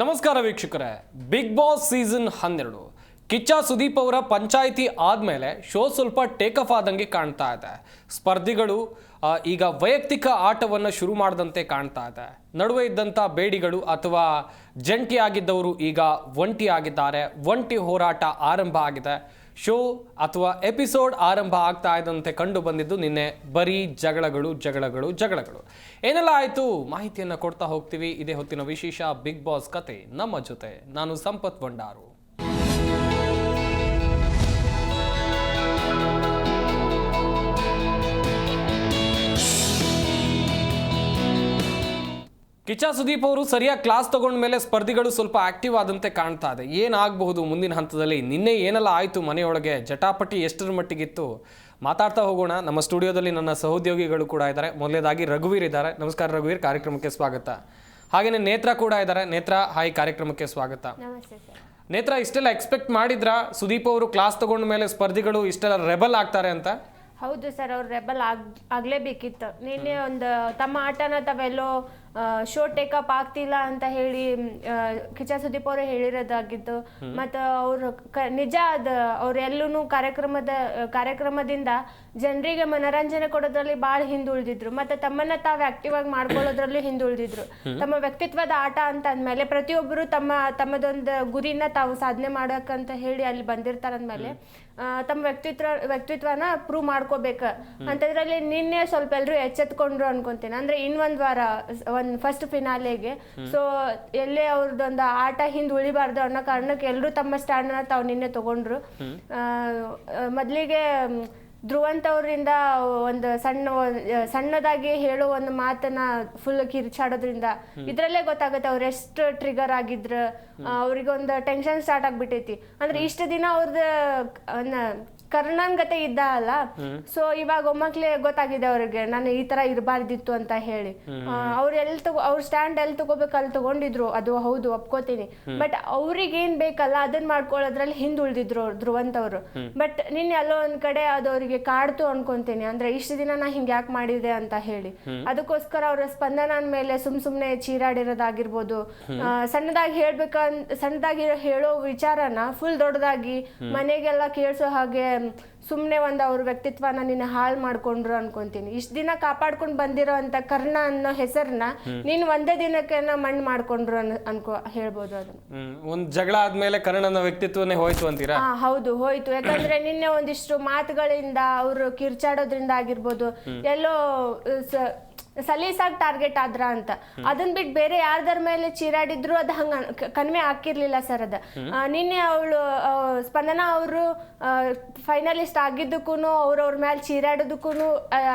ನಮಸ್ಕಾರ ವೀಕ್ಷಕರೇ. Big boss season ಹನ್ನೆರಡು. ಕಿಚ್ಚ ಸುದೀಪ್ ಅವರ ಪಂಚಾಯಿತಿ ಆದಮೇಲೆ ಶೋ ಸ್ವಲ್ಪ ಟೇಕ್ ಆಫ್ ಆದಂಗೆ ಕಾಣ್ತಾ ಇದೆ. ಸ್ಪರ್ಧಿಗಳು ಈಗ ವೈಯಕ್ತಿಕ ಆಟವನ್ನು ಶುರು ಮಾಡದಂತೆ ಕಾಣ್ತಾ ಇದೆ. ನಡುವೆ ಇದ್ದಂಥ ಬೇಡಿಗಳು ಅಥವಾ ಜಂಟಿಯಾಗಿದ್ದವರು ಈಗ ಒಂಟಿ ಆಗಿದ್ದಾರೆ ಒಂಟಿ ಹೋರಾಟ ಆರಂಭ ಆಗಿದೆ. ಶೋ ಅಥವಾ ಎಪಿಸೋಡ್ ಆರಂಭ ಆಗ್ತಾ ಇದ್ದಂತೆ ಕಂಡು ಬಂದಿದ್ದು ನಿನ್ನೆ ಬರೀ ಜಗಳಗಳು ಜಗಳಗಳು ಜಗಳಗಳು. ಏನೆಲ್ಲ ಆಯಿತು? ಮಾಹಿತಿಯನ್ನು ಕೊಡ್ತಾ ಹೋಗ್ತೀವಿ. ಇದೇ ಹೊತ್ತಿನ ವಿಶೇಷ ಬಿಗ್ ಬಾಸ್ ಕತೆ. ನಮ್ಮ ಜೊತೆ ನಾನು ಸಂಪತ್ ಭಂಡಾರು. ಕಿಚ್ಚ ಸುದೀಪ್ ಅವರು ಸರಿಯಾಗಿ ಕ್ಲಾಸ್ ತಗೊಂಡ ಮೇಲೆ ಸ್ಪರ್ಧಿಗಳು ಸ್ವಲ್ಪ ಆಕ್ಟಿವ್ ಆದಂತೆ ಕಾಣ್ತಾ ಇದೆ. ಏನಾಗಬಹುದು ಮುಂದಿನ ಹಂತದಲ್ಲಿ? ನಿನ್ನೆ ಏನೆಲ್ಲ ಆಯಿತು ಮನೆಯೊಳಗೆ? ಜಟಾಪಟಿ ಎಷ್ಟರ ಮಟ್ಟಿಗಿತ್ತು? ಮಾತಾಡ್ತಾ ಹೋಗೋಣ. ನಮ್ಮ ಸ್ಟುಡಿಯೋದಲ್ಲಿ ನನ್ನ ಸಹೋದ್ಯೋಗಿಗಳು ಕೂಡ ಇದ್ದಾರೆ. ಮೊದಲೇದಾಗಿ ರಘುವೀರ್ ಇದ್ದಾರೆ. ನಮಸ್ಕಾರ ರಘುವೀರ್ ಕಾರ್ಯಕ್ರಮಕ್ಕೆ ಸ್ವಾಗತ. ಹಾಗೆಯೇ ನೇತ್ರ ಕೂಡ ಇದ್ದಾರೆ. ನೇತ್ರ ಹಾಯ್ ಕಾರ್ಯಕ್ರಮಕ್ಕೆ ಸ್ವಾಗತ. ನೇತ್ರ ಇಷ್ಟೆಲ್ಲ ಎಕ್ಸ್ಪೆಕ್ಟ್ ಮಾಡಿದ್ರಾ? ಸುದೀಪ್ ಅವರು ಕ್ಲಾಸ್ ತಗೊಂಡ ಮೇಲೆ ಸ್ಪರ್ಧಿಗಳು ಇಷ್ಟೆಲ್ಲ ರೆಬಲ್ ಆಗ್ತಾರೆ ಅಂತ? ಹೌದು ಸರ್ ಅವ್ರು ರೆಬಲ್ ಆಗ್ ಆಗ್ಲೇಬೇಕಿತ್ತು. ನಿನ್ನೆ ಒಂದು ತಮ್ಮ ಆಟನ ತಾವೆಲ್ಲೋ ಶೋ ಟೇಕಪ್ ಆಗ್ತಿಲ್ಲ ಅಂತ ಹೇಳಿ ಕಿಚ ಸುದೀಪ್ ಅವರು ಹೇಳಿರೋದಾಗಿತ್ತು. ಮತ್ತು ಅವ್ರ ಕ ನಿಜ ಅದ ಅವ್ರೆಲ್ಲೂ ಕಾರ್ಯಕ್ರಮದ ಕಾರ್ಯಕ್ರಮದಿಂದ ಜನರಿಗೆ ಮನರಂಜನೆ ಕೊಡೋದ್ರಲ್ಲಿ ಭಾಳ ಹಿಂದುಳಿದಿದ್ರು. ಮತ್ತು ತಮ್ಮನ್ನ ತಾವು ಆಕ್ಟಿವ್ ಆಗಿ ಮಾಡ್ಕೊಳ್ಳೋದ್ರಲ್ಲಿ ಹಿಂದುಳಿದಿದ್ರು. ತಮ್ಮ ವ್ಯಕ್ತಿತ್ವದ ಆಟ ಅಂತ ಅಂದಮೇಲೆ ಪ್ರತಿಯೊಬ್ಬರು ತಮ್ಮ ತಮ್ಮದೊಂದು ಗುರಿನ ತಾವು ಸಾಧನೆ ಮಾಡೋಕ್ಕಂತ ಹೇಳಿ ಅಲ್ಲಿ ಬಂದಿರ್ತಾರಂದ್ಮೇಲೆ ಆ, ತಮ್ಮ ವ್ಯಕ್ತಿತ್ವ ವ್ಯಕ್ತಿತ್ವನ ಪ್ರೂವ್ ಮಾಡ್ಕೋಬೇಕು. ಅಂತದ್ರಲ್ಲಿ ನಿನ್ನೆ ಸ್ವಲ್ಪ ಎಲ್ಲರೂ ಎಚ್ಚೆತ್ಕೊಂಡ್ರು ಅನ್ಕೊಂತೀನಿ. ಅಂದ್ರೆ ಇನ್ನೊಂದು ವಾರ ಒಂದು ಫಸ್ಟ್ ಫಿನಾಲೆಗೆ ಸೊ ಎಲ್ಲೇ ಅವ್ರದ್ದೊಂದು ಆಟ ಹಿಂದ್ ಉಳಿಬಾರ್ದು ಅನ್ನೋ ಕಾರಣಕ್ಕೆ ಎಲ್ಲರೂ ತಮ್ಮ ಸ್ಟ್ಯಾಂಡ್ನ ತಾವು ನಿನ್ನೆ ತಗೊಂಡ್ರು. ಮೊದಲಿಗೆ ಧ್ರುವಂತ ಅವರಿಂದ ಒಂದು ಸಣ್ಣ ಸಣ್ಣದಾಗಿ ಹೇಳೋ ಒಂದು ಮಾತನ್ನ ಫುಲ್ ಕಿರ್ಚಾಡೋದ್ರಿಂದ ಇದ್ರಲ್ಲೇ ಗೊತ್ತಾಗುತ್ತೆ ಅವ್ರು ಎಷ್ಟು ಟ್ರಿಗರ್ ಆಗಿದ್ರ. ಅವ್ರಿಗೆ ಒಂದು ಟೆನ್ಷನ್ ಸ್ಟಾರ್ಟ್ ಆಗ್ಬಿಟ್ಟೈತಿ ಅಂದ್ರೆ ಇಷ್ಟು ದಿನ ಅವ್ರದ್ದು ಕರ್ಣನ್ಗತೆ ಇದ್ದ ಅಲ್ಲ? ಸೊ ಇವಾಗ ಒಮ್ಮಕ್ಲೆ ಗೊತ್ತಾಗಿದೆ ಅವ್ರಿಗೆ ನಾನು ಈ ತರ ಇರಬಾರ್ದಿತ್ತು ಅಂತ ಹೇಳಿ. ಅವ್ರು ಎಲ್ ತಗೋ ಅವ್ರ ಸ್ಟ್ಯಾಂಡ್ ಎಲ್ ತಗೋಬೇಕು ಅಲ್ಲಿ ತಗೊಂಡಿದ್ರು. ಅದು ಹೌದು ಒಪ್ಕೋತೀನಿ. ಬಟ್ ಅವ್ರಿಗೆ ಏನ್ ಬೇಕಲ್ಲ ಅದನ್ನ ಮಾಡ್ಕೊಳ್ಳೋದ್ರಲ್ಲಿ ಹಿಂದುಳಿದಿದ್ರು ಅವ್ರು ಧ್ರುವಂತ್ ಅವರು ಬಟ್ ನಿನ್ನೆ ಎಲ್ಲೋ ಒಂದ್ ಕಡೆ ಅದು ಅವರಿಗೆ ಕಾಡ್ತು ಅನ್ಕೊಂತೀನಿ. ಅಂದ್ರೆ ಇಷ್ಟು ದಿನ ನಾ ಹಿಂಗ್ ಯಾಕೆ ಮಾಡಿದೆ ಅಂತ ಹೇಳಿ. ಅದಕ್ಕೋಸ್ಕರ ಅವ್ರ ಸ್ಪಂದನ ಮೇಲೆ ಸುಮ್ ಸುಮ್ನೆ ಚೀರಾಡಿರೋದಾಗಿರ್ಬೋದು. ಸಣ್ಣದಾಗಿ ಹೇಳ್ಬೇಕಂತ ಸಣ್ಣದಾಗಿ ಹೇಳೋ ವಿಚಾರನ ಫುಲ್ ದೊಡ್ಡದಾಗಿ ಮನೆಗೆಲ್ಲ ಕೇಳಿಸೋ ಹಾಗೆ ಸುಮ್ನೆ ಒಂದು ಅವ್ರ ವ್ಯಕ್ತಿತ್ವನ ನೀನು ಹಾಳು ಮಾಡ್ಕೊಂಡ್ರು ಅನ್ಕೊಂತೀನಿ. ಇಷ್ಟ ದಿನ ಕಾಪಾಡ್ಕೊಂಡ್ ಬಂದಿರೋ ಅಂತ ಕರ್ಣ ಅನ್ನೋ ಹೆಸರನ್ನ ನೀನು ಒಂದೇ ದಿನಕ್ಕೆ ಮಣ್ಣು ಮಾಡ್ಕೊಂಡ್ರು ಅನ್ ಅನ್ಕೋ ಹೇಳ್ಬೋದು ಅದನ್ನ ಒಂದು ಜಗಳ ಆದ್ಮೇಲೆ ಕರ್ಣನ ವ್ಯಕ್ತಿತ್ವನೇ ಹೋಯ್ತು ಅಂತೀರಾ? ಹಾ ಹೌದು ಹೋಯ್ತು. ಯಾಕಂದ್ರೆ ನಿನ್ನೆ ಒಂದಿಷ್ಟು ಮಾತುಗಳಿಂದ ಅವರು ಕಿರ್ಚಾಡೋದ್ರಿಂದ ಆಗಿರ್ಬೋದು ಎಲ್ಲೋ ಸಲೀಸಾಗಿ ಟಾರ್ಗೆಟ್ ಆದ್ರ ಅಂತ. ಅದನ್ ಬಿಟ್ಟು ಬೇರೆ ಯಾರ್ದಾರ ಮೇಲೆ ಚೀರಾಡಿದ್ರು ಅದು ಹಂಗ ಕನ್ವೆ ಹಾಕಿರ್ಲಿಲ್ಲ ಸರ್ ಅದ. ನಿನ್ನೆ ಅವಳು ಸ್ಪಂದನ ಅವರು ಫೈನಲಿಸ್ಟ್ ಆಗಿದ್ದಕ್ಕೂ ಅವ್ರ ಮೇಲೆ ಚೀರಾಡೋದಕ್ಕೂ